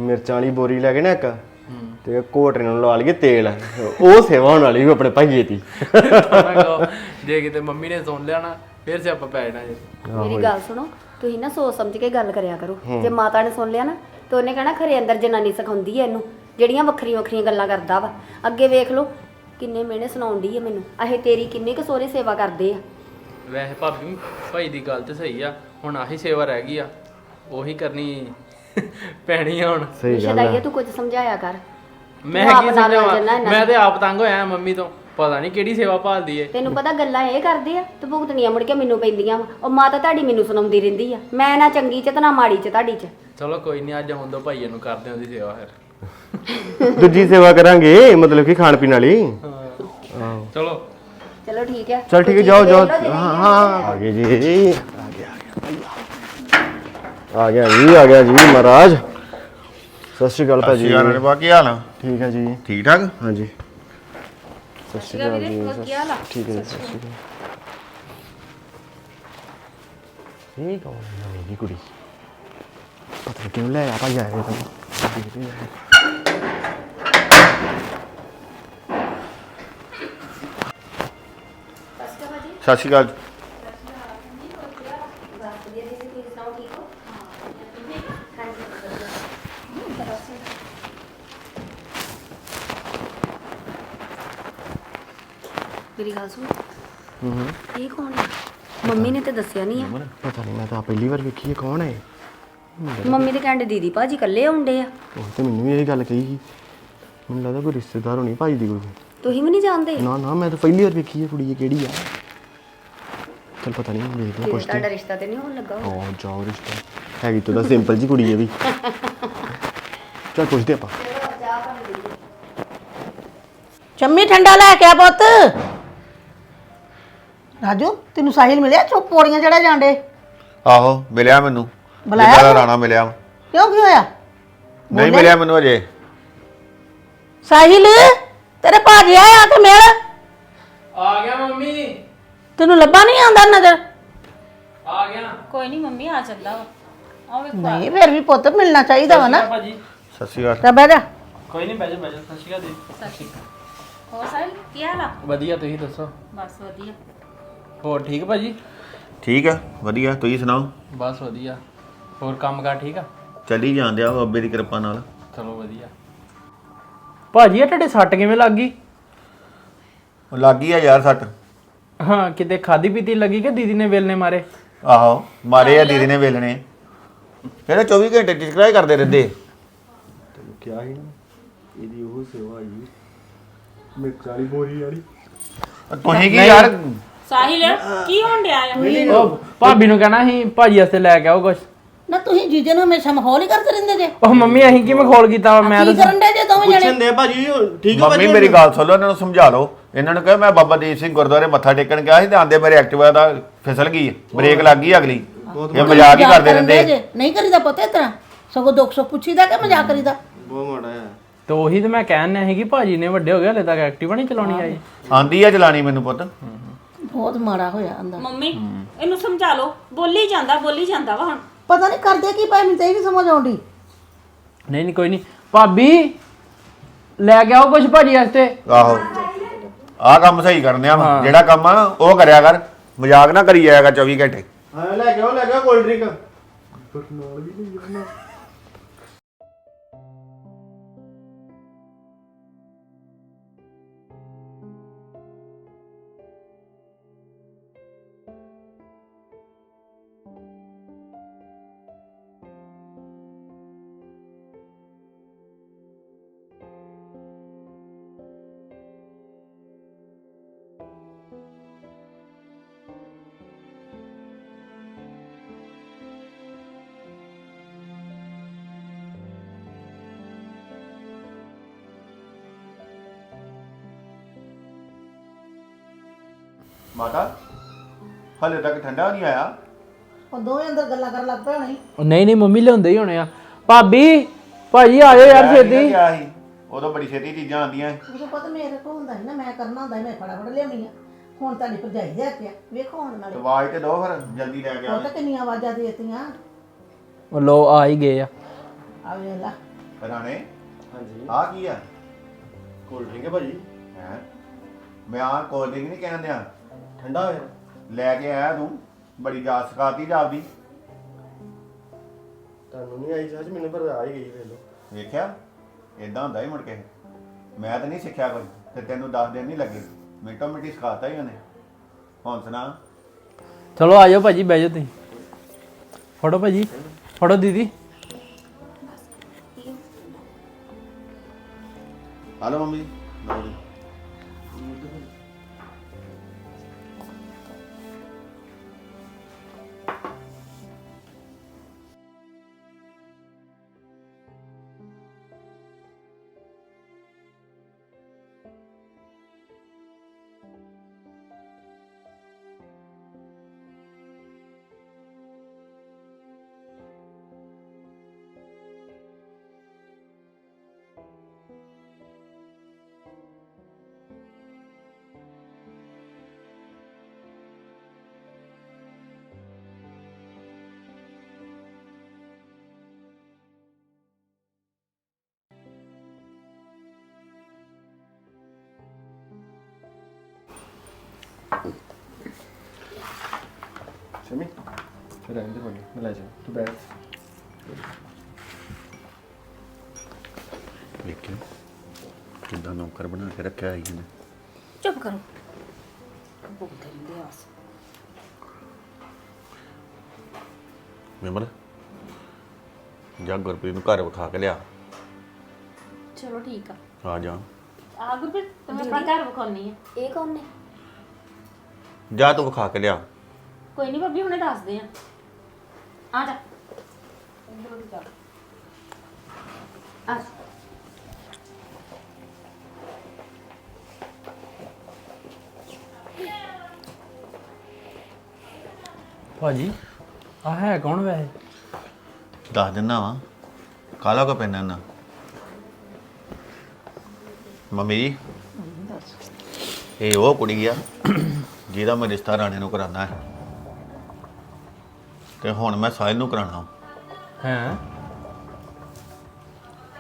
ਮਿਰਚਾਂ ਵਾਲੀ ਬੋਰੀ ਲੈ ਕੇ ਨਾ ਇੱਕ ਤੇ ਕੋਟਰੇ ਨੂੰ ਲਵਾ ਲਈਏ ਤੇਲ। ਉਹ ਸੇਵਾ ਹੋਣ ਵਾਲੀ ਵੀ ਆਪਣੇ ਭਾਈਏ ਦੀ। ਜੇ ਕਿਤੇ ਮੰਮੀ ਨੇ ਸੁਣ ਲਿਆ ਨਾ ਫਿਰ ਸਿਆਪਾ ਪੈ ਜਾਣਾ ਜੀ। ਮੇਰੀ ਗੱਲ ਸੁਣੋ ਤੁਸੀਂ ਨਾ ਸੋਚ ਸਮਝ ਕੇ ਗੱਲ ਕਰਿਆ ਕਰੋ। ਜੇ ਮਾਤਾ ਨੇ ਸੁਣ ਲਿਆ ਨਾ ਤਾਂ ਉਹਨੇ ਕਹਿਣਾ ਖਰੇ ਅੰਦਰ ਜਨਾਨੀ ਸਿਖਾਉਂਦੀ ਐ ਇਹਨੂੰ ਜਿਹੜੀਆਂ ਵੱਖਰੀਆਂ ਵੱਖਰੀਆਂ ਗੱਲਾਂ ਕਰਦਾ ਵਾ। ਅੱਗੇ ਵੇਖ ਲਓ ਕਿੰਨੇ ਮਿਹਣੇ ਸੁਣਾਉਂਦੀ ਐ ਮੈਨੂੰ। ਅਹੇ ਤੇਰੀ ਕਿੰਨੀ ਕੁ ਸੋਹਰੀ ਸੇਵਾ ਕਰਦੇ ਆ। ਵੈਸੇ ਭਾਬੀ ਭਾਈ ਦੀ ਗੱਲ ਤੇ ਸਹੀ ਆ। ਹੁਣ ਆਹੀ ਸੇਵਾ ਰਹਿ ਗਈ ਆ। ਉਹੀ ਕਰਨੀ ਪੈਣੀ ਆ ਹੁਣ। ਸਹੀ ਗੱਲ ਸ਼ਦਾਈਏ ਤੂੰ ਕੁਝ ਸਮਝਾਇਆ ਕਰ। ਮੈਂ ਆਪ ਕੀ ਨਾਲ ਸਮਝਾਵਾਂ? ਚੱਲਣਾ ਇਹਨਾਂ ਮੈਂ ਤੇ ਆਪ ਤੰਗ ਹੋਇਆ ਮੰਮੀ ਤੋਂ। ਪਤਾ ਨਹੀਂ ਕਿਹੜੀ ਸੇਵਾ ਭਾਲਦੀ ਏ। ਤੈਨੂੰ ਪਤਾ ਗੱਲਾਂ ਇਹ ਕਰਦੇ ਆ ਤੇ ਭੁਗਤਣੀਆਂ ਮੁੜ ਕੇ ਮੈਨੂੰ ਪੈਂਦੀਆਂ ਵਾ। ਉਹ ਮਾਤਾ ਤੁਹਾਡੀ ਮੈਨੂੰ ਸੁਣਾਉਂਦੀ ਰਹਿੰਦੀ ਆ। ਮੈਂ ਨਾ ਚੰਗੀ ਚ ਤੇ ਨਾ ਮਾੜੀ ਚ ਤੁਹਾਡੀ ਚ। ਚਲੋ ਕੋਈ ਨਹੀਂ ਅੱਜ ਹੁਣ ਦੋ ਭਾਈਏ ਨੂੰ ਕਰਦੇ ਹਾਂ ਉਹਦੀ ਸੇਵਾ ਫਿਰ। *laughs* ਦੂਜੀ ਸੇਵਾ ਕਰਾਂਗੇ ਮਤਲਬ ਕਿ ਖਾਣ ਪੀਣ ਵਾਲੀ। ਚਲੋ। ਚਲੋ ਠੀਕ ਹੈ ਚਲ ਠੀਕ ਹੈ ਜਾਓ ਜਾਓ। ਹਾਂ ਹਾਂ। ਆ ਗਏ ਜੀ। ਆ ਗਿਆ ਆ ਗਿਆ ਜੀ ਆ ਗਿਆ ਜੀ ਮਹਾਰਾਜ। ਸਤਿ ਸ਼੍ਰੀ ਅਕਾਲ ਭਾਜੀ। ਜੀ ਆਨੰਦ ਬਾ ਕੀ ਹਾਲ ਆ? ਠੀਕ ਹੈ ਜੀ। ਠੀਕ ਠਾਕ ਹਾਂਜੀ। ਸਤਿ ਸ਼੍ਰੀ ਅਕਾਲ ਜੀ ਸਤਿ- ਠੀਕ ਹੈ ਜੀ, ਸਤਿ ਸ਼੍ਰੀ ਅਕਾਲ। ਇਹ ਕੌਣ ਹੈ ਨਵੀਂ ਜਿਹੀ ਕੁੜੀ? ਪਤਾ ਨਹੀਂ ਕਿਉਂ ਲੈ ਆ ਭਾਈ ਆਇਆ ਤਾਂ। ਸਤਿ ਸ਼੍ਰੀ ਅਕਾਲ। ਮੇਰੀ ਗੱਲ ਸੁਣ। ਹੂੰ ਇਹ ਕੌਣ ਹੈ ਮੰਮੀ ਨੇ ਤੇ ਦੱਸਿਆ ਨਹੀਂ ਆ। ਪਤਾ ਨਹੀਂ ਮੈਂ ਤਾਂ ਪਹਿਲੀ ਵਾਰ ਵੇਖੀ ਹੈ ਕੌਣ ਹੈ। ਮੰਮੀ ਦੇ ਕਹਿੰਦੇ ਦੀਦੀ ਭਾਜੀ ਇਕੱਲੇ ਆਉਂਦੇ ਆ। ਉਹ ਤੇ ਮੈਨੂੰ ਵੀ ਇਹ ਗੱਲ ਕਹੀ ਸੀ। ਮੈਨੂੰ ਲੱਗਦਾ ਕੋਈ ਰਿਸ਼ਤੇਦਾਰ ਹੋਣੀ ਭਾਈ ਦੀ ਕੋਈ। ਤੁਸੀਂ ਵੀ ਨਹੀਂ ਜਾਣਦੇ? ਨਾ ਨਾ ਮੈਂ ਤਾਂ ਪਹਿਲੀ ਵਾਰ ਵੇਖੀ ਹੈ ਕੁੜੀ ਇਹ ਕਿਹੜੀ ਆ। ਚਲ ਪਤਾ ਨਹੀਂ ਹਾਂ, ਜੇ ਪੁੱਛਦੇ ਤੁਹਾਡਾ ਰਿਸ਼ਤਾ ਤੇ ਨਹੀਂ ਹੋਣ ਲੱਗਾ ਹੋਊ। ਹਾਂ ਜਾਓ ਰਿਸ਼ਤਾ। ਹੈਗੀ ਤਾਂ ਸਿੰਪਲ ਜੀ ਕੁੜੀ ਹੈ ਵੀ। *laughs* ਚਲ ਪੁੱਛਦੇ ਆਪਾਂ। ਚੰਮੀ ਠੰਡਾ ਲੈ ਕੇ ਆ ਪੁੱਤ। ਰਾਜੂ ਤੈਨੂੰ ਸਾਹਿਲ ਮਿਲਿਆ? ਚੁੱਪ ਪੌੜੀਆਂ ਚੜਾ ਜਾਂਦੇ ਆਹੋ ਮਿਲਿਆ ਮੈਨੂੰ। ਬੁਲਾਇਆ ਜਿੱਦਾਂ ਦਾ ਉਹਨੂੰ? ਰਾਣਾ ਮਿਲਿਆ। ਕਿਉਂ ਕੀ ਹੋਇਆ? ਨਹੀਂ ਮਿਲਿਆ ਮੈਨੂੰ ਅਜੇ। ਸਾਹਿਲ ਤੇਰੇ ਭਾਜੀ ਆਇਆ ਤੇ ਮਿਲ ਆ ਗਿਆ ਮੰਮੀ। ਤੈਨੂੰ ਲੱਭਾ ਨਹੀਂ ਆਉਂਦਾ ਨਜ਼ਰ? ਆ ਗਿਆ। ਕੋਈ ਨਹੀਂ ਮੰਮੀ ਆ ਚੱਲਾ ਵਾ। ਆਹ ਵੇਖ ਨਹੀਂ ਫਿਰ ਵੀ ਪੁੱਤ ਮਿਲਣਾ ਚਾਹੀਦਾ ਵਾ ਨਾ। ਭਾਜੀ। ਸਤਿ ਸ਼੍ਰੀ ਅਕਾਲ। ਤਾਂ ਬਹਿ ਜਾ। ਕੋਈ ਨਹੀਂ ਬੈਜੋ ਬੈਜੋ ਸਤਿ ਸ਼੍ਰੀ ਅਕਾਲ ਜੀ। ਹੋਰ ਸਾਹਿਲ ਕੀ ਹਾਲ ਆ? ਵਧੀਆ ਤੁਸੀਂ ਦੱਸੋ? ਬਸ ਵਧੀਆ। ਹੋਰ ਠੀਕ ਭਾਜੀ? ਠੀਕ ਆ ਵਧੀਆ ਤੁਸੀਂ ਸੁਣਾਓ? ਬਸ ਵਧੀਆ। ਹੋਰ ਕੰਮਕਾਰ ਠੀਕ ਆ? ਚੱਲੀ ਜਾਂਦੇ ਆ ਬਾਬੇ ਦੀ ਕਿਰਪਾ ਨਾਲ। ਚਲੋ ਵਧੀਆ। ਭਾਜੀ ਇਹ ਤੁਹਾਡੇ ਸੱਟ ਕਿਵੇਂ ਲੱਗ ਗਈ? ਉਹ ਲੱਗ ਗਈ ਆ ਯਾਰ ਸੱਟ। ਹਾਂ ਕਿਤੇ ਖਾਦੀ ਪੀਤੀ ਲੱਗੀ ਕਿ ਦੀਦੀ ਨੇ ਵੇਲਨੇ ਮਾਰੇ? ਆਹੋ ਮਾਰੇ ਆ ਦੀਦੀ ਨੇ ਵੇਲਣੇ। ਕਹਿੰਦੇ 24 ਘੰਟੇ ਟਿਚਕਰਾਈ ਕਰਦੇ ਰਹਿੰਦੇ। ਕਿਹਾ ਸੀ ਨਾ ਇਹਦੀ ਉਹ ਸੇਵਾ ਆਈ ਮਿਰਚ ਵਾਲੀ ਬੋਰੀ ਵਾਲੀ। ਤੁਸੀਂ ਕੀ ਯਾਰ ਸਾਹਿਲ ਕੀ ਹੋਣ ਡਿਆ ਆ? ਉਹ ਭਾਬੀ ਨੂੰ ਕਹਿਣਾ ਸੀ ਭਾਜੀ ਵਾਸਤੇ ਲੈ ਕੇ ਆਓ ਕੁਛ। ਨਾ ਤੁਸੀਂ ਜੀਜੇ ਨੂੰ ਹਮੇਸ਼ਾ ਮਾਹੌਲ ਹੀ ਕਰਦੇ ਰਹਿੰਦੇ ਜੇ। ਉਹ ਮੰਮੀ ਅਸੀਂ ਕਿਵੇਂ ਖੋਲ ਕੀਤਾ ਵਾ? ਮੈਂ ਕੀ ਤਾਂ ਕਰਨ ਦੇ ਜੇ ਦੋਵੇਂ ਜਣੇ? ਪੁੱਛਣ ਦੇ ਭਾਜੀ ਠੀਕ ਆ ਮੰਮੀ ਮੇਰੀ ਗੱਲ ਸੁਣ ਲਓ ਇਹਨਾਂ ਨੂੰ ਸਮਝਾ ਲਓ। ਇਹਨਾਂ ਨੂੰ ਕਹੇ ਮੈਂ ਬਾਬਾ ਦੀਪ ਸਿੰਘ ਗੁਰਦੁਆਰੇ ਮੱਥਾ ਟੇਕਣ ਗਿਆ ਸੀ ਤੇ ਆਂਦੇ ਮੇਰੇ ਐਕਟਿਵਾ ਦਾ ਫਿਸਲ ਗਈ ਬ੍ਰੇਕ ਲੱਗ ਗਈ ਅਗਲੀ। ਇਹ ਮਜ਼ਾਕ ਹੀ ਕਰਦੇ ਰਹਿੰਦੇ ਜੇ। ਨਹੀਂ ਕਰੀਦਾ ਪੁੱਤ ਇਸ ਤਰ੍ਹਾਂ। ਸਗੋਂ ਦੁੱਖ ਸੁੱਖ ਪੁੱਛੀਦਾ ਕਿ ਮਜ਼ਾਕ ਕਰੀਦਾ? ਬਹੁਤ ਮਾੜਾ ਹੈ ਤੇ ਉਹੀ ਤੇ ਮੈਂ ਕਹਿਣ ਨਿਆ ਸੀ ਕਿ ਭਾਜੀ ਨੇ ਵੱਡੇ ਹੋ ਗਏ ਹਲੇ ਤੱਕ ਐਕਟਿਵਾ ਨਹੀਂ ਚਲਾਉਣੀ ਆਈ। ਆਂਦੀ ਆ ਚਲਾਣੀ ਮੈਨੂੰ ਪੁੱਤ। ਬਹੁਤ ਮਾੜਾ ਹੋਇਆ ਅੰਦਰ। ਮੰਮੀ ਇਹਨੂੰ ਸਮਝਾ ਲਓ। ਬੋਲੀ ਜਾਂਦਾ ਬੋਲੀ ਜਾਂਦਾ ਵਾ ਹੁਣ। ਪਤਾ ਨਹੀਂ ਕਰਦੇ ਕੀ ਪਏ ਮੈਨੂੰ ਤੇ ਇਹ ਵੀ ਸਮਝ ਆਉਂਦੀ। ਨਹੀਂ ਨਹੀਂ ਕੋਈ ਨਹੀਂ ਭਾਬੀ ਲੈ ਕੇ ਆਓ ਕੁਛ ਭਾਜੀ ਵਾਸਤੇ। ਆਹੋ। ਆਹ ਕੰਮ ਸਹੀ ਕਰਨੇ ਆ ਵਾ। ਜਿਹੜਾ ਕੰਮ ਆ ਉਹ ਕਰਿਆ ਕਰ। ਮਜ਼ਾਕ ਨਾ ਕਰੀ ਜਾਇਆ ਕਰ 24 ਘੰਟੇ। ਹਾਂ ਲੈ ਕੇ ਆਓ ਲੈ ਕੇ ਆਓ ਕੋਲਡ ਡਰਿੰਕ ਹਲੇ ਤੱਕ ਠੰਡਾ ਨਹੀਂ ਆਇਆ। ਉਹ ਦੋਵੇਂ ਅੰਦਰ ਗੱਲਾਂ ਕਰਨ ਲੱਗ ਪਏ ਹੋਣੇ ਉਹ ਨਹੀਂ ਨਹੀਂ ਮੰਮੀ ਲਿਆਉਂਦੇ ਹੀ ਹੋਣੇ ਆ। ਭਾਬੀ ਭਾਜੀ ਆ ਜਾਓ ਯਾਰ ਮੈਂ ਨੀ ਛੇਤੀ। ਗਿਆ ਸੀ। ਉਦੋਂ ਬੜੀ ਛੇਤੀ ਚੀਜ਼ਾਂ ਆਉਂਦੀਆਂ ਸੀ। ਉਹ ਪਤਾ ਮੇਰੇ ਕੋਲ ਹੁੰਦਾ ਸੀ ਨਾ ਮੈਂ ਕਰਨਾ ਹੁੰਦਾ ਸੀ ਮੈਂ ਫਟਾਫਟ ਲਿਆਉਣੀ ਆ। ਹੁਣ ਤੁਹਾਡੀ ਭਰਜਾਈ ਦੇ ਹੱਥ ਆ। ਵੇਖੋ ਹੁਣ ਤੇ ਨਾਲੇ ਆਵਾਜ਼ ਤੇ ਦੋ ਫਿਰ ਜਲਦੀ ਲੈ ਕੇ ਉਹ ਆ ਤਾਂ ਕਿੰਨੀਆਂ ਆਵਾਜ਼ਾਂ ਦੇਤੀਆਂ। ਉਹ ਲੋ ਆ ਹੀ ਗਏ ਆ। ਆ ਵੇਖ ਲਾ। ਰਾਣੇ ਹਾਂਜੀ। ਆ ਕੀ ਆ? ਕੋਲਡ ਡਰਿੰਕ ਹੈ ਭਾਜੀ। ਹੈਂ? ਮੈਂ ਆ ਕੋਲਡ ਡਰਿੰਕ ਨਹੀਂ ਕਹਿਣ ਦਿਆਂ। ਠੰਡਾ ਹੋਇਆ। ਲੈ ਕੇ ਆਇਆ ਤੂੰ ਬੜੀ ਜਾਤ ਸਕਾਤੀ ਜਾਪਦੀ ਤੁਹਾਨੂੰ ਨਹੀਂ ਆਈ ਸਾਜ ਮੈਨੂੰ ਪਰ ਆ ਹੀ ਗਈ ਵੇਖ ਲਓ। ਵੇਖਿਆ? ਇਦਾਂ ਹੁੰਦਾ ਹੀ ਮੁੜ ਕੇ। ਮੈਂ ਤਾਂ ਨਹੀਂ ਸਿੱਖਿਆ ਕੁਝ ਤੇ ਤੈਨੂੰ 10 ਦਿਨ ਨਹੀਂ ਲੱਗੇ। ਮਿੰਟੋ ਮਿੰਟੀ ਸਿਖਾਤਾ ਹੀ ਉਹਨੇ। ਹੁਣ ਸੁਣਾ। ਚਲੋ ਆ ਜਾਓ ਭਾਜੀ ਬਹਿ ਜਾਓ ਤੁਸੀਂ। ਫੜੋ ਭਾਜੀ ਫੜੋ ਦੀਦੀ। Hello mummy. ਲਓ ਜੀ। ਫਿਰ ਆਂਦੇ ਭਾਜੀ ਮੈਂ ਲੈ ਜਾ ਤੂੰ ਬੈਠ। ਵੇਖਿਓ ਕਿੱਦਾਂ ਨੌਕਰ ਬਣਾ ਕੇ ਰੱਖਿਆ ਹੈ ਇਹਨੇ। ਚੁੱਪ ਕਰੋ। ਬੋਲਦੇ ਰਹਿੰਦੇ ਆਸ। ਵਿਮਲ ਜਾ ਗੁਰਪ੍ਰੀਤ ਨੂੰ ਘਰ ਵਿਖਾ ਕੇ ਲਿਆ। ਚਲੋ ਠੀਕ ਆ। ਆ ਜਾ। ਆ ਗੁਰਪ੍ਰੀਤ ਤੂੰ ਆਪਣਾ ਘਰ ਵਿਖਾਉਣੀ ਆ। ਇਹ ਕੌਣ ਨੇ? ਜਾ ਤੂੰ ਵਿਖਾ ਕੇ ਲਿਆ। ਕੋਈ ਨਹੀਂ ਭਾਬੀ ਹੁਣੇ ਦੱਸਦੇ ਆ। ਆ ਜਾ ਆ ਭਾਜੀ ਆ ਹੈ ਕੌਣ ਵੈਸੇ? ਦੱਸ ਦਿੰਦਾ ਵਾਂ। ਕਾਲਾ ਕੋ ਪੈਣਾ ਨਾ ਮੰਮੀ ਜੀ। ਇਹ ਉਹ ਕੁੜੀ ਆ ਜਿਹਦਾ ਮੈਂ ਰਿਸ਼ਤਾ ਰਾਣੇ ਨੂੰ ਕਰਾਉਣਾ ਹੈ ਤੇ ਹੁਣ ਮੈਂ ਸਾਹਿਲ ਨੂੰ ਕਰਾਉਣਾ। ਹੈ?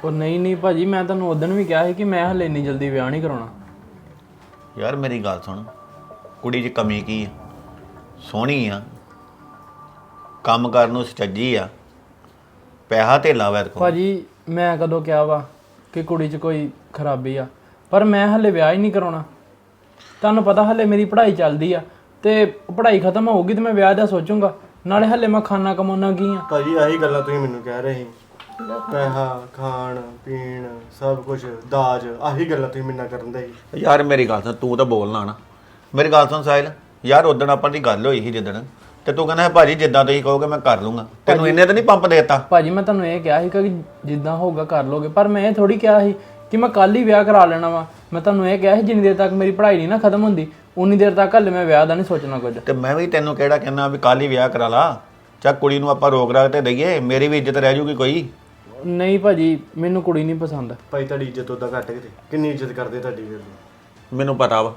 ਉਹ ਨਹੀਂ ਨਹੀਂ ਭਾਜੀ ਮੈਂ ਤੁਹਾਨੂੰ ਉਦੋਂ ਵੀ ਕਿਹਾ ਸੀ ਕਿ ਮੈਂ ਹਲੇ ਇੰਨੀ ਜਲਦੀ ਵਿਆਹ ਨਹੀਂ ਕਰਾਉਣਾ। ਯਾਰ ਮੇਰੀ ਗੱਲ ਸੁਣ ਕੁੜੀ 'ਚ ਕਮੀ ਕੀ ਆ? ਸੋਹਣੀ ਆ। ਕੰਮ ਕਰਨ ਨੂੰ ਸੱਜੀ ਆ। ਪੈਸਾ ਧੇਲਾ ਵੈਦ ਕੋ ਭਾਜੀ ਮੈਂ ਕਦੋਂ ਕਿਹਾ ਵਾ ਕਿ ਕੁੜੀ 'ਚ ਕੋਈ ਖਰਾਬੀ ਆ ਪਰ ਮੈਂ ਹਲੇ ਵਿਆਹ ਹੀ ਨਹੀਂ ਕਰਾਉਣਾ। ਤੁਹਾਨੂੰ ਪਤਾ ਹਲੇ ਮੇਰੀ ਪੜ੍ਹਾਈ ਚੱਲਦੀ ਆ ਤੇ ਪੜ੍ਹਾਈ ਖਤਮ ਹੋਊਗੀ ਤੇ ਮੈਂ ਵਿਆਹ ਦਾ ਸੋਚੂੰਗਾ। ਨਾਲੇ ਹਲੇ ਮੈਂ ਖਾਣਾ ਕਮਾਉਣਾ ਕੀ ਆ? ਭਾਜੀ ਆਹੀ ਗੱਲਾਂ ਤੁਸੀਂ ਮੈਨੂੰ ਕਹਿ ਰਹੇ ਸੀ ਪੈਸਾ ਖਾਣ ਪੀਣ ਸਭ ਕੁਝ ਦਾਜ ਆਹੀ ਗੱਲਾਂ ਤੁਸੀਂ ਮੇਰੇ ਨਾਲ ਕਰਨ ਦੇ ਸੀ। ਯਾਰ ਮੇਰੀ ਗੱਲ ਸੁਣ ਤੂੰ ਤਾਂ ਬੋਲਣਾ ਨਾ। ਮੇਰੀ ਗੱਲ ਸੁਣ ਸਾਹਿਲ ਯਾਰ ਉਦੋਂ ਆਪਾਂ ਦੀ ਗੱਲ ਹੋਈ ਸੀ ਜਿੱਦਣ। ਤੇ ਤੂੰ ਕਹਿੰਦਾ ਭਾਜੀ ਜਿੱਦਾਂ ਤੁਸੀਂ ਕਹੋਗੇ ਮੈਂ ਕਰ ਲੂੰਗਾ। ਤੈਨੂੰ ਇਹਨੇ ਤਾਂ ਨਹੀਂ ਪੰਪ ਦੇਤਾ? ਭਾਜੀ ਮੈਂ ਤੁਹਾਨੂੰ ਇਹ ਕਿਹਾ ਸੀ ਕਿ ਜਿੱਦਾਂ ਹੋਊਗਾ ਕਰ ਲੋਗੇ। ਪਰ ਮੈਂ ਇਹ ਥੋੜੀ ਕਿਹਾ ਸੀ ਕਿ ਮੈਂ ਕੱਲ ਹੀ ਵਿਆਹ ਕਰਾ ਲੈਣਾ ਵਾ। ਮੈਂ ਤੁਹਾਨੂੰ ਇਹ ਕਿਹਾ ਸੀ ਜਿੰਨੀ ਦੇਰ ਤੱਕ ਮੇਰੀ ਪੜ੍ਹਾਈ ਨਹੀਂ ਨਾ ਖਤਮ ਹੁੰਦੀ ਉਨੀ ਦੇਰ ਤੱਕ ਹਲੇ ਮੈਂ ਵਿਆਹ ਦਾ ਨਹੀਂ ਸੋਚਣਾ ਕੁਝ। ਤੇ ਮੈਂ ਵੀ ਤੈਨੂੰ ਕਿਹੜਾ ਕਹਿੰਦਾ ਵੀ ਕੱਲ ਹੀ ਵਿਆਹ ਕਰਾ ਲਾ। ਚਾ ਕੁੜੀ ਨੂੰ ਆਪਾਂ ਰੋਕ ਰਾਕ ਤੇ ਦਈਏ ਮੇਰੀ ਵੀ ਇੱਜ਼ਤ ਰਹਿ ਜੂਗੀ ਕੋਈ। ਨਹੀਂ ਭਾਜੀ ਮੈਨੂੰ ਕੁੜੀ ਨਹੀਂ ਪਸੰਦ। ਭਾਈ ਤੁਹਾਡੀ ਇੱਜ਼ਤ ਉਦਾਂ ਘੱਟ ਕਿਤੇ? ਕਿੰਨੀ ਇੱਜ਼ਤ ਕਰਦੇ ਤੁਹਾਡੀ ਫਿਰ? ਮੈਨੂੰ ਪਤਾ ਵਾ।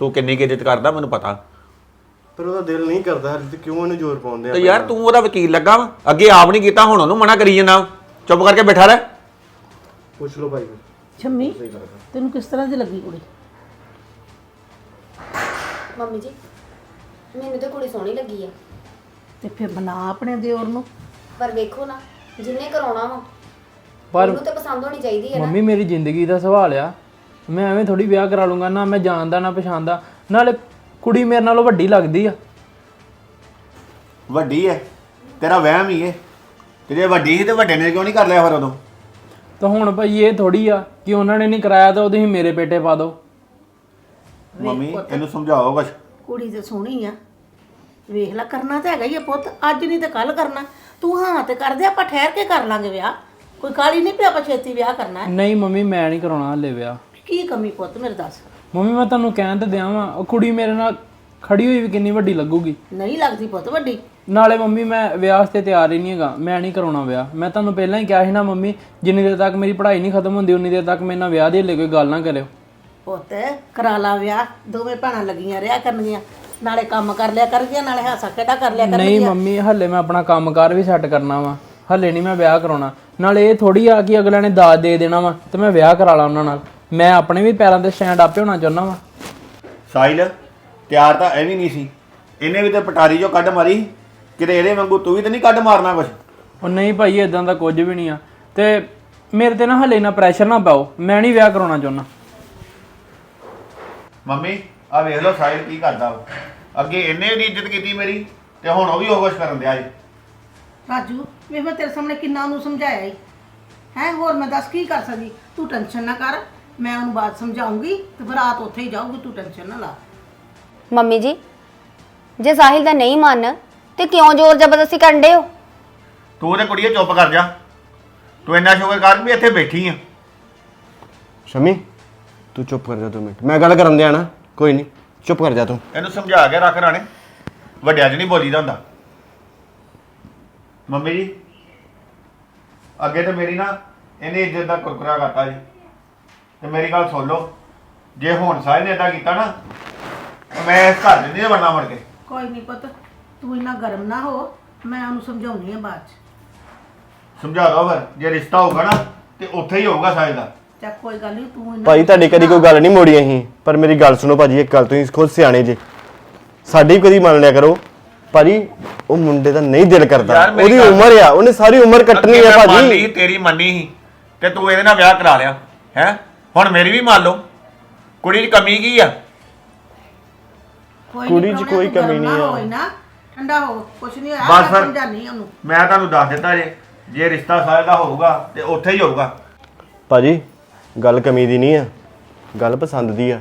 ਤੂੰ ਕਿੰਨੀ ਕੁ ਇੱਜ਼ਤ ਕਰਦਾ ਮੈਨੂੰ ਪਤਾ। ਪਰ ਉਹਦਾ ਦਿਲ ਨਹੀਂ ਕਰਦਾ ਤੇ ਕਿਉਂ ਇਹਨੂੰ ਜ਼ੋਰ ਪਾਉਂਦੇ ਆ ਤੇ ਯਾਰ ਤੂੰ ਉਹਦਾ ਵਕੀਲ ਲੱਗਾ ਵਾ। ਅੱਗੇ ਆਪ ਨਹੀਂ ਕੀਤਾ ਹੁਣ ਉਹਨੂੰ ਮਨਾ ਕਰੀ ਜਾਂਦਾ। ਚੁੱਪ ਕਰਕੇ ਬੈਠਾ ਰਹਿ। ਪੁੱਛ ਲਓ ਭਾਈ ਛੰਮੀ ਤੈਨੂੰ ਕਿਸ ਤਰ੍ਹਾਂ ਦੀ ਲੱਗੀ ਕੁੜੀ? ਮੰਮੀ ਜੀ ਮੈਨੂੰ ਤੇ ਕੁੜੀ ਸੋਹਣੀ ਲੱਗੀ ਆ। ਤੇ ਫਿਰ ਬਣਾ ਆਪਣੇ ਦਿਓਰ ਨੂੰ। ਪਰ ਵੇਖੋ ਨਾ ਜਿੰਨੇ ਕਰਾਉਣਾ ਵਾ ਪਰ ਉਹਨੂੰ ਤੇ ਪਸੰਦ ਹੋਣੀ ਚਾਹੀਦੀ ਹੈ ਨਾ। ਮੰਮੀ ਮੇਰੀ ਜ਼ਿੰਦਗੀ ਦਾ ਸਵਾਲ ਆ। ਮੈਂ ਐਵੇਂ ਥੋੜੀ ਵਿਆਹ ਕਰਾ ਲੂੰਗਾ ਨਾ ਮੈਂ ਜਾਣਦਾ ਨਾ ਪਛਾਣਦਾ। ਨਾਲੇ ਕੁੜੀ ਮੇਰੇ ਨਾਲੋਂ ਵੱਡੀ ਲੱਗਦੀ ਆ। ਵੱਡੀ ਐ ਤੇਰਾ ਵਹਿਮ ਹੀ ਏ ਤੇ ਜੇ ਵੱਡੀ ਸੀ ਤੇ ਵੱਡੇ ਨੇ ਕਿਉਂ ਨਹੀਂ ਕਰ ਲਿਆ ਫਿਰ ਉਦੋਂ? ਤਾਂ ਹੁਣ ਭਾਈ ਇਹ ਥੋੜੀ ਆ ਕਿ ਉਹਨਾਂ ਨੇ ਨਹੀਂ ਕਰਾਇਆ ਤਾਂ ਉਹ ਤੁਸੀਂ ਮੇਰੇ ਪੇਟੇ ਪਾ ਦਿਓ। ਮੰਮੀ ਇਹਨੂੰ ਸਮਝਾਓ ਕੁਛ। ਕੁੜੀ ਤੇ ਸੋਹਣੀ ਆ। ਵੇਖ ਲੈ ਕਰਨਾ ਤਾਂ ਹੈਗਾ ਹੀ ਆ ਪੁੱਤ। ਅੱਜ ਨਹੀਂ ਤੇ ਕੱਲ ਕਰਨਾ। ਤੂੰ ਹਾਂ ਤੇ ਕਰਦੇ ਆਪਾਂ ਠਹਿਰ ਕੇ ਕਰ ਲਾਂਗੇ ਵਿਆਹ। ਕੋਈ ਕਾਲੀ ਨਹੀਂ ਪਿਆ ਆਪਾਂ ਛੇਤੀ ਵਿਆਹ ਕਰਨਾ। ਹੈ। ਨਹੀਂ ਮੰਮੀ ਮੈਂ ਨਹੀਂ ਕਰਾਉਣਾ ਹਲੇ ਵਿਆਹ। ਕੀ ਕਮੀ ਪੁੱਤ ਮੇਰੇ ਦੱਸ। ਮੰਮੀ ਮੈਂ ਤੁਹਾਨੂੰ ਕਹਿਣ ਤੇ ਦਿਆਂ ਵਾਂ ਉਹ ਕੁੜੀ ਮੇਰੇ ਨਾਲ ਖੜੀ ਹੋਈ ਵੀ ਕਿੰਨੀ ਵੱਡੀ ਲੱਗੂਗੀ। ਨਹੀਂ ਲੱਗਦੀ ਪੁੱਤ ਵੱਡੀ। ਨਾਲੇ ਮੰਮੀ ਮੈਂ ਵਿਆਹ ਵਾਸਤੇ ਤਿਆਰ ਹੀ ਨਹੀਂ ਹੈਗਾ। ਮੈਂ ਨਹੀਂ ਕਰਾਉਣਾ ਵਿਆਹ। ਮੈਂ ਤੁਹਾਨੂੰ ਪਹਿਲਾਂ ਹੀ ਕਿਹਾ ਸੀ ਨਾ ਮੰਮੀ ਜਿੰਨੀ ਦੇਰ ਤੱਕ ਮੇਰੀ ਪੜ੍ਹਾਈ ਨਹੀਂ ਖਤਮ ਹੁੰਦੀ ਉਨੀ ਦੇਰ ਤੱਕ ਮੇਰੇ ਨਾਲ ਵਿਆਹ ਦੇ ਲਈ ਕੋਈ ਗੱਲ ਨਾ ਕਰਿਓ। ਪੁੱਤ ਕਰਾ ਲਾ ਵਿਆਹ। ਦੋਵੇਂ ਭੈਣਾਂ ਲੱਗੀਆਂ ਰਿਆ ਕਰਨਗੀਆਂ। ਨਾਲੇ ਕੰਮ ਕਰ ਲਿਆ ਕਰਗੀਆਂ ਨਾਲੇ ਹਾਸਾ ਖੇਡਾ ਕਰ ਲਿਆ ਨਹੀਂ ਕਰਨਗੀਆਂ। ਮੰਮੀ ਹੱਲੇ ਮੈਂ ਆਪਣਾ ਕੰਮਕਾਰ ਵੀ ਸੈੱਟ ਕਰਨਾ ਵਾ। ਹੱਲੇ ਨਹੀਂ ਮੈਂ ਵਿਆਹ ਕਰਾਉਣਾ। ਨਾਲੇ ਇਹ ਥੋੜੀ ਆ ਕਿ ਅਗਲਿਆਂ ਨੇ ਦਾਜ ਦੇ ਦੇਣਾ ਵਾ ਤੇ ਮੈਂ ਵਿਆਹ ਕਰਾ ਲਾ ਉਹਨਾਂ ਨਾਲ। ਮੈਂ ਆਪਣੇ ਵੀ ਪੈਰਾਂ ਤੇ ਸਟੈਂਡ ਆਪੇ ਹੋਣਾ ਚਾਹੁੰਦਾ ਵਾ। ਸਾਹਿਲ ਤਿਆਰ ਤਾਂ ਐ ਵੀ ਨਹੀਂ ਸੀ। ਇਹਨੇ ਵੀ ਤੇ ਪਟਾਰੀ ਚੋਂ ਕੱਢ ਮਾਰੀ। ਕਿਤੇ ਇਹਦੇ ਵਾਂਗੂ ਤੂੰ ਵੀ ਤੇ ਨਹੀਂ ਕੱਢ ਮਾਰਨਾ ਕੁਛ? ਉਹ ਨਹੀਂ ਭਾਈ ਇਦਾਂ ਦਾ ਕੁਝ ਵੀ ਨਹੀਂ ਆ। ਤੇ ਮੇਰੇ ਤੇ ਨਾ ਹੱਲੇ ਨਾ ਪ੍ਰੈਸ਼ਰ ਨਾ ਪਾਓ। ਮੈਂ ਨਹੀਂ ਵਿਆਹ ਕਰਾਉਣਾ ਚਾਹੁੰਦਾ। ਮੰਮੀ ਆ ਵੇਖ ਲਓ ਸਾਹਿਲ ਕੀ ਕਰਦਾ ਵਾ ਅੱਗੇ ਇਹਨੇ ਵੀ ਇੱਜ਼ਤ ਕੀਤੀ ਮੇਰੀ ਤੇ ਹੁਣ ਉਹ ਵੀ ਉਹ ਕੁਛ ਕਰਨ ਦਿਆ ਜੀ ਰਾਜੂ ਵੇ ਮੈਂ ਤੇਰੇ ਸਾਹਮਣੇ ਕਿੰਨਾ ਉਹਨੂੰ ਸਮਝਾਇਆ ਹੀ ਹੈ ਹੋਰ ਮੈਂ ਦੱਸ ਕੀ ਕਰ ਸਕਦੀ? ਤੂੰ ਟੈਨਸ਼ਨ ਨਾ ਕਰ ਮੈਂ ਉਹਨੂੰ ਬਾਤ ਸਮਝਾਉਂਗੀ ਤੇ ਫਿਰ ਰਾਤ ਉੱਥੇ ਹੀ ਜਾਊਗੀ ਤੂੰ ਟੈਨਸ਼ਨ ਨਾ ਲਾ। ਮੰਮੀ ਜੀ ਜੇ ਸਾਹਿਲ ਦਾ ਨਹੀਂ ਮਨ ਤੇ ਕਿਉਂ ਜ਼ੋਰ ਜ਼ਬਰਦਸਤੀ ਕਰਨ ਦੇ ਹੋ? ਤੂੰ ਤੇ ਕੁੜੀਏ ਚੁੱਪ ਕਰ ਜਾ। ਤੂੰ ਇੰਨਾ ਸ਼ੁਕਰ ਕਰ ਵੀ ਇੱਥੇ ਬੈਠੀ ਆ। ਸ਼ਮੀ ਤੂੰ ਚੁੱਪ ਕਰ ਜਾ ਦੋ ਮਿੰਟ। ਮੈਂ ਗੱਲ ਕਰਨ ਦਿਆ ਨਾ ਕੋਈ ਨਹੀਂ ਚੁੱਪ ਕਰ ਜਾ ਤੂੰ। ਇਹਨੂੰ ਸਮਝਾ ਕੇ ਰੱਖ ਰਾਣੇ। ਵੱਡਿਆਂ 'ਚ ਨਹੀਂ ਬੋਲੀਦਾ ਹੁੰਦਾ। ਮੰਮੀ ਜੀ ਅੱਗੇ ਤੇ ਮੇਰੀ ਨਾ ਇਹਨੇ ਇੱਜ਼ਤ ਦਾ ਕੁਰਕਰਾ ਕਰਤਾ ਜੀ। ਤੇ ਮੇਰੀ ਗੱਲ ਸੁਣ ਲਓ ਜੇ ਹੁਣ ਸਾਹਿਲ ਨੇ ਏਦਾਂ ਕੀਤਾ ਨਾ ਤਾਂ ਮੈਂ ਇਸ ਘਰ 'ਚ ਨਹੀਂ ਵੜਨਾ ਮੁੜ ਕੇ। ਕੋਈ ਨਹੀਂ ਪੁੱਤ ਤੂੰ ਇੰਨਾ ਗਰਮ ਨਾ ਹੋ ਮੈਂ ਉਹਨੂੰ ਸਮਝਾਉਣੀ ਆ ਬਾਅਦ ਚ। ਸਮਝਾ ਦੋ ਫਿਰ ਜੇ ਰਿਸ਼ਤਾ ਹੋਊਗਾ ਨਾ ਤੇ ਉੱਥੇ ਹੀ ਹੋਊਗਾ ਸਾਹਿਲ ਦਾ। ਚੱਲ ਕੋਈ ਗੱਲ ਨਹੀਂ ਤੂੰ ਇੰਨਾ ਭਾਈ ਤੁਹਾਡੀ ਕਦੀ ਕੋਈ ਗੱਲ ਨਹੀਂ ਮੋੜੀ ਅਸੀਂ ਪਰ ਮੇਰੀ ਗੱਲ ਸੁਣੋ ਭਾਜੀ ਇੱਕ ਗੱਲ ਤੁਸੀਂ ਖੁਦ ਸਿਆਣੇ ਜੇ। ਸਾਡੀ ਵੀ ਕਦੀ ਮੰਨ ਲਿਆ ਕਰੋ ਭਾਜੀ ਉਹ ਮੁੰਡੇ ਦਾ ਨਹੀਂ ਦਿਲ ਕਰਦਾ। ਯਾਰ ਮੇਰੀ ਉਹਦੀ ਗੱਲ- ਉਮਰ ਆ ਉਹਨੇ ਸਾਰੀ ਉਮਰ ਕੱਟਣੀ ਆ ਮੈਂ ਮੰਨ ਲਈ ਭਾਜੀ ਤੇਰੀ ਮੰਨੀ ਸੀ ਤੇ ਤੂੰ ਇਹਦੇ ਨਾਲ ਵਿਆਹ ਕਰਾ ਲਿਆ ਹੈ? ਹੁਣ ਮੇਰੀ ਵੀ ਮੰਨ ਲਓ ਕੁੜੀ 'ਚ ਕਮੀ ਕੀ ਆ? ਕੋਈ ਨੀ ਕੁੜੀ 'ਚ ਕੋਈ ਤੂੰ ਗਰਮ ਕਮੀ ਨਹੀਂ ਆ। ਹੋਈ ਨਾ ਠੰਡਾ ਹੋ ਕੁਛ ਨਹੀਂ ਹੋਇਆ ਬਸ ਮੈਂ ਫਿਰ। ਉਹਨੂੰ। ਮੈਂ ਤੁਹਾਨੂੰ ਦੱਸ ਦਿੱਤਾ ਜੇ ਜੇ ਰਿਸ਼ਤਾ ਸਾਹਿਲ ਦਾ ਹੋਊਗਾ ਤੇ ਉੱਥੇ ਹੀ ਹੋਊਗਾ। ਭਾਜੀ ਗੱਲ ਕਮੀ ਦੀ ਨਹੀਂ ਆ ਗੱਲ ਪਸੰਦ ਦੀ ਆ।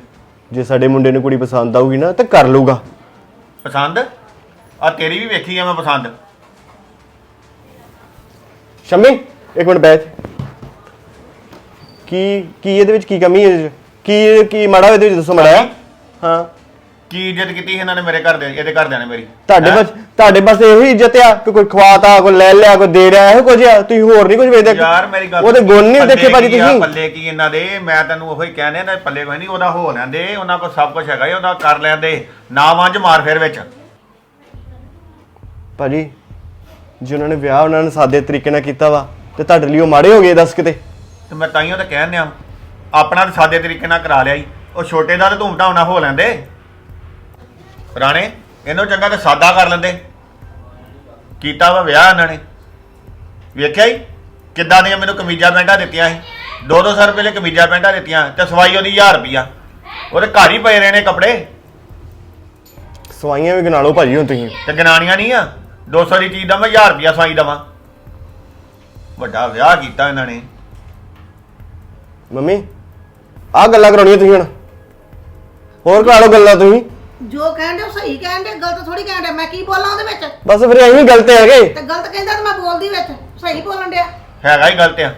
ਜੇ ਸਾਡੇ ਮੁੰਡੇ ਨੂੰ ਕੁੜੀ ਪਸੰਦ ਆਊਗੀ ਨਾ ਤਾਂ ਕਰ ਲਊਗਾ। ਪਸੰਦ? ਆ ਤੇਰੀ ਵੀ ਵੇਖੀ ਆ ਮੈਂ ਪਸੰਦ। ਸ਼ਮੀ ਇੱਕ ਮਿੰਟ ਬੈਠ। ਕੀ ਕੀ ਇਹਦੇ ਵਿੱਚ ਕੀ ਕਮੀ ਹੈ? ਕੀ ਕੀ ਮਾੜਾ ਇਹਦੇ ਵਿੱਚ? ਦੱਸੋ ਮਾੜਾ ਹਾਂ। ਕੀ ਇੱਜ਼ਤ ਕੀਤੀ ਸੀ ਇਹਨਾਂ ਨੇ ਮੇਰੇ ਘਰ ਦੇ ਇਹਦੇ ਘਰਦਿਆਂ ਨੇ ਮੇਰੀ? ਤੁਹਾਡੇ ਬਸ ਤੁਹਾਡੇ ਬਸ ਇਹੀ ਇੱਜ਼ਤ ਆ ਕਿ ਕੋਈ ਖਵਾਤਾ ਕੋਈ ਲੈ ਲਿਆ ਕੋਈ ਦੇ ਰਿਹਾ ਇਹੋ ਕੁਝ ਆ? ਤੁਸੀਂ ਹੋਰ ਨਹੀਂ ਕੁਝ ਵੇਚਦੇ ਯਾਰ ਮੇਰੀ ਗੱਲ ਉਹਦੇ ਗੁਣ ਨਹੀਂ ਪੱਲੇ ਦੇਖੇ ਭਾਜੀ ਕੀ ਆ, ਤੁਸੀਂ? ਪੱਲੇ ਕੀ ਇਹਨਾਂ ਦੇ? ਮੈਂ ਤੈਨੂੰ ਉਹੀ ਕਹਿੰਦੇ ਨਾ ਪੱਲੇ ਕੋਈ ਨਹੀਂ ਉਹਦਾ ਹੋ ਲੈਂਦੇ ਉਹਨਾਂ ਕੋਲ ਸਭ ਕੁਝ ਹੈਗਾ ਹੀ ਉਹਦਾ ਕਰ ਲੈਂਦੇ। ਨਾ ਵਾਂਝ ਮਾਰ ਫੇਰ ਵਿੱਚ। ਭਾਜੀ ਜੇ ਉਹਨਾਂ ਨੇ ਵਿਆਹ ਉਹਨਾਂ ਨੇ ਸਾਦੇ ਤਰੀਕੇ ਨਾਲ ਕੀਤਾ ਵਾ ਤੇ ਤੁਹਾਡੇ ਲਈ ਉਹ ਮਾੜੇ ਹੋ ਗਏ ਦੱਸ ਕਿਤੇ? ਤੇ ਮੈਂ ਤਾਈਓ ਤਾਂ ਕਹਿਣ ਦਿਆਂ ਆਪਣਾ ਤਾਂ ਸਾਦੇ ਤਰੀਕੇ ਨਾਲ ਕਰਾ ਲਿਆ ਈ ਉਹ ਛੋਟੇ ਦਾ ਤਾਂ ਧੂਮ ਧਾਮ ਨਾਲ ਹੋ ਲੈਂਦੇ। ਰਾਣੇ ਇਹਨੂੰ ਚੰਗਾ ਤੇ ਸਾਦਾ ਕਰ ਲੈਂਦੇ। ਕੀਤਾ ਵਾ ਵਿਆਹ ਇਹਨਾਂ ਨੇ। ਵੇਖਿਆ ਹੀ ਕਿੱਦਾਂ ਦੀਆਂ ਮੈਨੂੰ ਕਮੀਜ਼ਾਂ ਪੈਂਟਾਂ ਦਿੱਤੀਆਂ ਸੀ। 2-200 ਰੁਪਏ ਦੇ ਕਮੀਜ਼ਾਂ ਪੈਂਟਾਂ ਦਿੱਤੀਆਂ ਤੇ ਸਵਾਈ ਉਹਦੀ 1000 ਰੁਪਿਆ ਉਹਦੇ ਘਰ ਹੀ ਪਏ ਰਹੇ ਨੇ ਕੱਪੜੇ। ਸਵਾਈਆਂ ਵੀ ਗਨਾ ਲਓ ਭਾਜੀ ਹੁਣ ਤੁਸੀਂ। ਤੇ ਗਨਾਨੀਆਂ ਨਹੀਂ ਆ। 200 ਦੀ ਚੀਜ਼ ਦਾ ਮੈਂ 1000 ਰੁਪਿਆ ਸਵਾਈ ਦਵਾਂ। ਵੱਡਾ ਵਿਆਹ ਕੀਤਾ ਇਹਨਾਂ ਨੇ। ਮੰਮੀ ਆਹ ਗੱਲਾਂ ਕਰਾਉਣੀਆਂ ਤੁਸੀਂ ਹੁਣ। ਹੋਰ ਕਰਾ ਲਓ ਗੱਲਾਂ ਤੁਸੀਂ। ਜੋ ਕਹਿੰਦੇ ਉਹ ਸਹੀ ਕਹਿੰਦੇ ਗਲਤ ਥੋੜੀ ਕਹਿੰਦੇ ਮੈਂ ਕੀ ਬੋਲਾਂ ਉਹਦੇ ਵਿੱਚ? ਬਸ ਫਿਰ ਅਸੀਂ ਗਲਤ ਹੈਗੇ। ਤੇ ਗਲਤ ਕਹਿੰਦਾ ਤਾਂ ਮੈਂ ਬੋਲਦੀ ਵਿੱਚ ਸਹੀ ਬੋਲਣ ਡਿਆ। ਹੈਗਾ ਹੀ ਗਲਤ ਆ।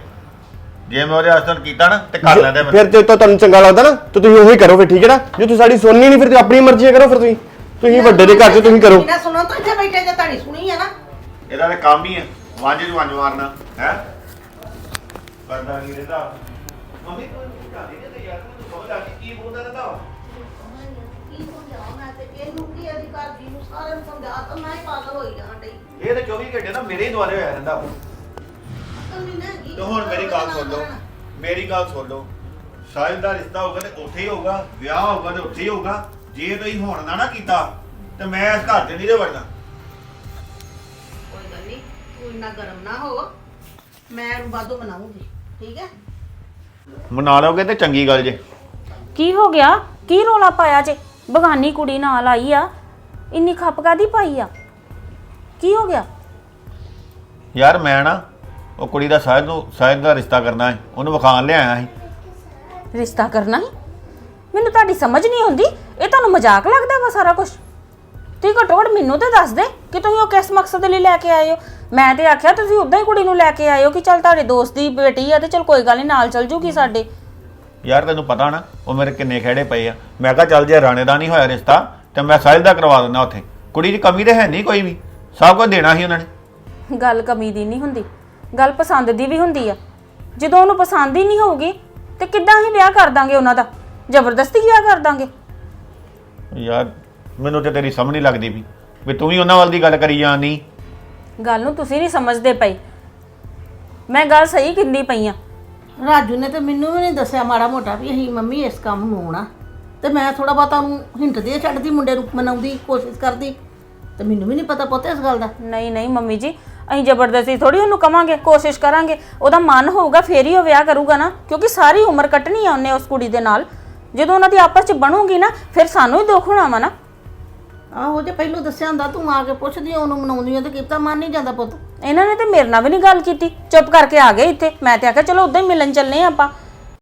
ਜੇ ਮੈਂ ਉਹਦੇ ਆਸਤਨ ਕੀਤਾ ਨਾ ਤੇ ਕਰ ਲੈਂਦੇ ਮੈਂ ਫਿਰ। ਜੇ ਤਾਂ ਤੁਹਾਨੂੰ ਚੰਗਾ ਲੱਗਦਾ ਨਾ ਤਾਂ ਤੁਸੀਂ ਉਹੀ ਕਰੋ ਫਿਰ ਠੀਕ ਹੈ ਨਾ? ਜੇ ਤੁਸੀਂ ਸਾਡੀ ਸੁਣਨੀ ਨਹੀਂ ਫਿਰ ਤੁਸੀਂ ਆਪਣੀ ਮਰਜ਼ੀ ਕਰੋ ਫਿਰ ਤੁਸੀਂ। ਤੁਸੀਂ ਵੱਡੇ ਦੇ ਘਰ 'ਚ ਤੁਸੀਂ ਕਰੋ। ਇਹਨਾਂ ਸੁਣੋ ਤਾਂ ਇੱਥੇ ਬੈਠੇ ਜੇ ਤੁਹਾਡੀ ਸੁਣੀ ਹੈ ਨਾ। ਇਹਦਾ ਤੇ ਕੰਮ ਹੀ ਹੈ ਵਾਂਝੇ ਚ ਵਾਂਝ ਮਾਰਨਾ ਹੈ? ਕਰਦਾ ਨਹੀਂ ਰਹਿੰਦਾ? ਮੰਮੀ ਤੂੰ ਜਾਣੀ ਨਹੀਂ ਤੇ ਯਾਰ ਤੂੰ ਸਮਝ ਆ ਕੀ ਬੋਲਦਾ ਰਹਿੰਦਾ ਵਾ? ਕੀ ਸਮਝਾਵਾਂ ਮੈਂ ਤੇ ਇਹਨੂੰ ਕੀ ਅਧਿਕਾਰ ਜੀ ਨੂੰ ਸਾਰਿਆਂ ਨੂੰ ਸਮਝਾ ਤਾਂ ਮੈਂ ਹੀ ਪਾਗਲ ਹੋਈ ਜਾਣ ਡਈ ਇਹ ਤੇ 24 ਘੰਟੇ ਨਾ ਮੇਰੇ ਹੀ ਦੁਆਲੇ ਹੋਇਆ ਰਹਿੰਦਾ ਵਾ। ਅਕਲ ਨਹੀਂ ਨਾ ਹੈਗੀ। ਤੇ ਹੁਣ ਮੇਰੀ ਗੱਲ ਸੁਣ ਲਓ ਮੇਰੀ ਗੱਲ ਸੁਣ ਲਓ ਸਾਹਿਲ ਦਾ ਰਿਸ਼ਤਾ ਹੋਊਗਾ ਤੇ ਉੱਥੇ ਹੀ ਹੋਊਗਾ ਵਿਆਹ ਹੋਊਗਾ ਤੇ ਉੱਥੇ ਹੀ ਹੋਊਗਾ ਜੇ ਤੁਸੀਂ ਹੁਣ ਨਾ ਨਾ ਕੀਤਾ ਤੇ ਮੈਂ ਇਸ ਘਰ 'ਚ ਨਹੀਂ ਦੇ ਵੜਨਾ। ਕੋਈ ਗੱਲ ਨਹੀਂ ਤੂੰ ਇੰਨਾ ਗਰਮ ਨਾ ਹੋ ਮੈਂ ਬਾਦੂ ਬਣਾਉਂਗੀ ਠੀਕ ਹੈ? ਮਨਾ ਲਓਗੇ ਤੇ ਚੰਗੀ ਗੱਲ ਜੇ। ਕੀ ਹੋ ਗਿਆ? ਕੀ ਰੋਲਾ ਪਾਇਆ ਜੇ? ਬਗਾਨੀ ਕੁੜੀ ਨਾਲ ਆਈ ਆ ਇੰਨੀ ਖੱਪ ਕਾਦੀ ਪਾਈ ਆ? ਕੀ ਹੋ ਗਿਆ? ਯਾਰ ਮੈਂ ਨਾ ਉਹ ਕੁੜੀ ਦਾ ਸਾਹਿਲ ਨੂੰ ਸਾਹਿਲ ਦਾ ਰਿਸ਼ਤਾ ਕਰਨਾ ਹੈ ਉਹਨੂੰ ਵਿਖਾਣ ਲਿਆਇਆ ਸੀ। ਰਿਸ਼ਤਾ ਕਰਨਾ ਹੀ ਮੈਨੂੰ ਤੁਹਾਡੀ ਸਮਝ ਨਹੀਂ ਆਉਂਦੀ। ਇਹ ਤੁਹਾਨੂੰ ਮਜ਼ਾਕ ਲੱਗਦਾ ਵਾ ਸਾਰਾ ਕੁਝ ਤੁਸੀਂ ਘੱਟੋ ਘੱਟ ਮੈਨੂੰ ਤੇ ਦੱਸ ਦੇ ਕਿ ਤੁਸੀਂ ਉਹ ਕਿਸ ਮਕਸਦ ਲਈ ਲੈ ਕੇ ਆਏ ਹੋ। ਮੈਂ ਤੇ ਆਖਿਆ ਤੁਸੀਂ ਉਦਾਂ ਹੀ ਕੁੜੀ ਨੂੰ ਲੈ ਕੇ ਆਏ ਹੋ ਕਿ ਚੱਲ ਤੁਹਾਡੇ ਦੋਸਤ ਦੀ ਬੇਟੀ ਆ ਤੇ ਚਲ ਕੋਈ ਗੱਲ ਨਹੀਂ ਨਾਲ ਚੱਲ ਜੂਗੀ ਸਾਡੇ। ਯਾਰ ਤੈਨੂੰ ਪਤਾ ਨਾ ਉਹ ਮੇਰੇ ਕਿੰਨੇ ਖੇੜੇ ਪਏ ਆ। ਮੈਂ ਕਿਹਾ ਚੱਲ ਜੇ ਰਾਣੇ ਦਾ ਨਹੀਂ ਹੋਇਆ ਰਿਸ਼ਤਾ ਤੇ ਮੈਂ ਸਾਹਿਲ ਦਾ ਕਰਵਾ ਦਿੰਦਾ ਉੱਥੇ। ਕੁੜੀ ਦੀ ਕਮੀ ਤੇ ਹੈ ਨਹੀਂ ਕੋਈ ਵੀ। ਸਭ ਕੁਝ ਦੇਣਾ ਸੀ ਉਹਨਾਂ ਨੇ। ਗੱਲ ਕਮੀ ਦੀ ਨਹੀਂ ਹੁੰਦੀ। ਗੱਲ ਪਸੰਦ ਦੀ ਵੀ ਹੁੰਦੀ ਆ। ਜਦੋਂ ਉਹਨੂੰ ਪਸੰਦ ਹੀ ਨਹੀਂ ਹੋਊਗੀ ਤੇ ਕਿੱਦਾਂ ਹੀ ਵਿਆਹ ਕਰ ਦਾਂਗੇ ਉਹਨਾਂ ਦਾ? ਜ਼ਬਰਦਸਤੀ ਵਿਆਹ ਕਰ ਦਾਂਗੇ। ਯਾਰ ਮੈਨੂੰ ਤੇ ਤੇਰੀ ਸਮਝ ਨਹੀਂ ਲੱਗਦੀ ਵੀ ਵੀ ਤੂੰ ਵੀ ਉਹਨਾਂ ਵੱਲ ਦੀ ਗੱਲ ਕਰੀ ਜਾਂਦੀ ਗੱਲ ਨੂੰ ਤੁਸੀਂ ਨਹੀਂ ਸਮਝਦੇ ਪਏ। ਮੈਂ ਗੱਲ ਸਹੀ ਕਿੰਦੀ ਪਈ ਆ। ਰਾਜੂ ਨੇ ਤੇ ਮੈਨੂੰ ਵੀ ਨਹੀਂ ਦੱਸਿਆ ਮਾੜਾ ਮੋਟਾ ਵੀ ਅਸੀਂ ਮੰਮੀ ਇਸ ਕੰਮ ਨੂੰ ਆਉਣਾ। ਤੇ ਮੈਂ ਥੋੜਾ ਬਹੁਤਾ ਉਹਨੂੰ ਹਿੰਟ ਦੇ ਛੱਡਦੀ ਮੁੰਡੇ ਨੂੰ ਮਨਾਉਂਦੀ ਕੋਸ਼ਿਸ਼ ਕਰਦੀ। ਤੇ ਮੈਨੂੰ ਵੀ ਨਹੀਂ ਪਤਾ ਪੁੱਤ ਇਸ ਗੱਲ ਦਾ। ਨਹੀਂ ਨਹੀਂ ਮੰਮੀ ਜੀ ਅਸੀਂ ਜ਼ਬਰਦਸਤੀ ਥੋੜੀ ਉਹਨੂੰ ਕਵਾਂਗੇ ਕੋਸ਼ਿਸ਼ ਕਰਾਂਗੇ। ਉਹਦਾ ਮਨ ਹੋਊਗਾ ਫੇਰ ਹੀ ਉਹ ਵਿਆਹ ਕਰੂਗਾ ਨਾ ਕਿਉਂਕਿ ਸਾਰੀ ਉਮਰ ਕੱਟਣੀ ਆ ਉਹਨੇ ਉਸ ਕੁੜੀ ਦੇ ਨਾਲ। ਜਦੋਂ ਉਹਨਾਂ ਦੀ ਆਪਸ ਚ ਬਣੂਗੀ ਨਾ ਫਿਰ ਸਾਨੂੰ ਹੀ ਦੁੱਖ ਹੋਣਾ ਵਾ ਨਾ। ਆਹੋ ਜੇ ਪਹਿਲਾਂ ਦੱਸਿਆ ਹੁੰਦਾ ਤੂੰ ਆ ਕੇ ਪੁੱਛਦੀ ਉਹਨੂੰ ਮਨਾਉਂਦੀ ਆ ਤੇ ਕਿਪਤਾ ਮੰਨ ਨਹੀਂ ਜਾਂਦਾ ਪੁੱਤ। ਇਹਨਾਂ ਨੇ ਤੇ ਮੇਰੇ ਨਾਲ ਵੀ ਨਹੀਂ ਗੱਲ ਕੀਤੀ। ਚੁੱਪ ਕਰਕੇ ਆ ਗਏ ਇੱਥੇ। ਮੈਂ ਤੇ ਆਖਿਆ, ਚਲੋ ਉਦਾਂ ਹੀ ਮਿਲਣ ਚੱਲਨੇ ਆਂ ਆਪਾਂ।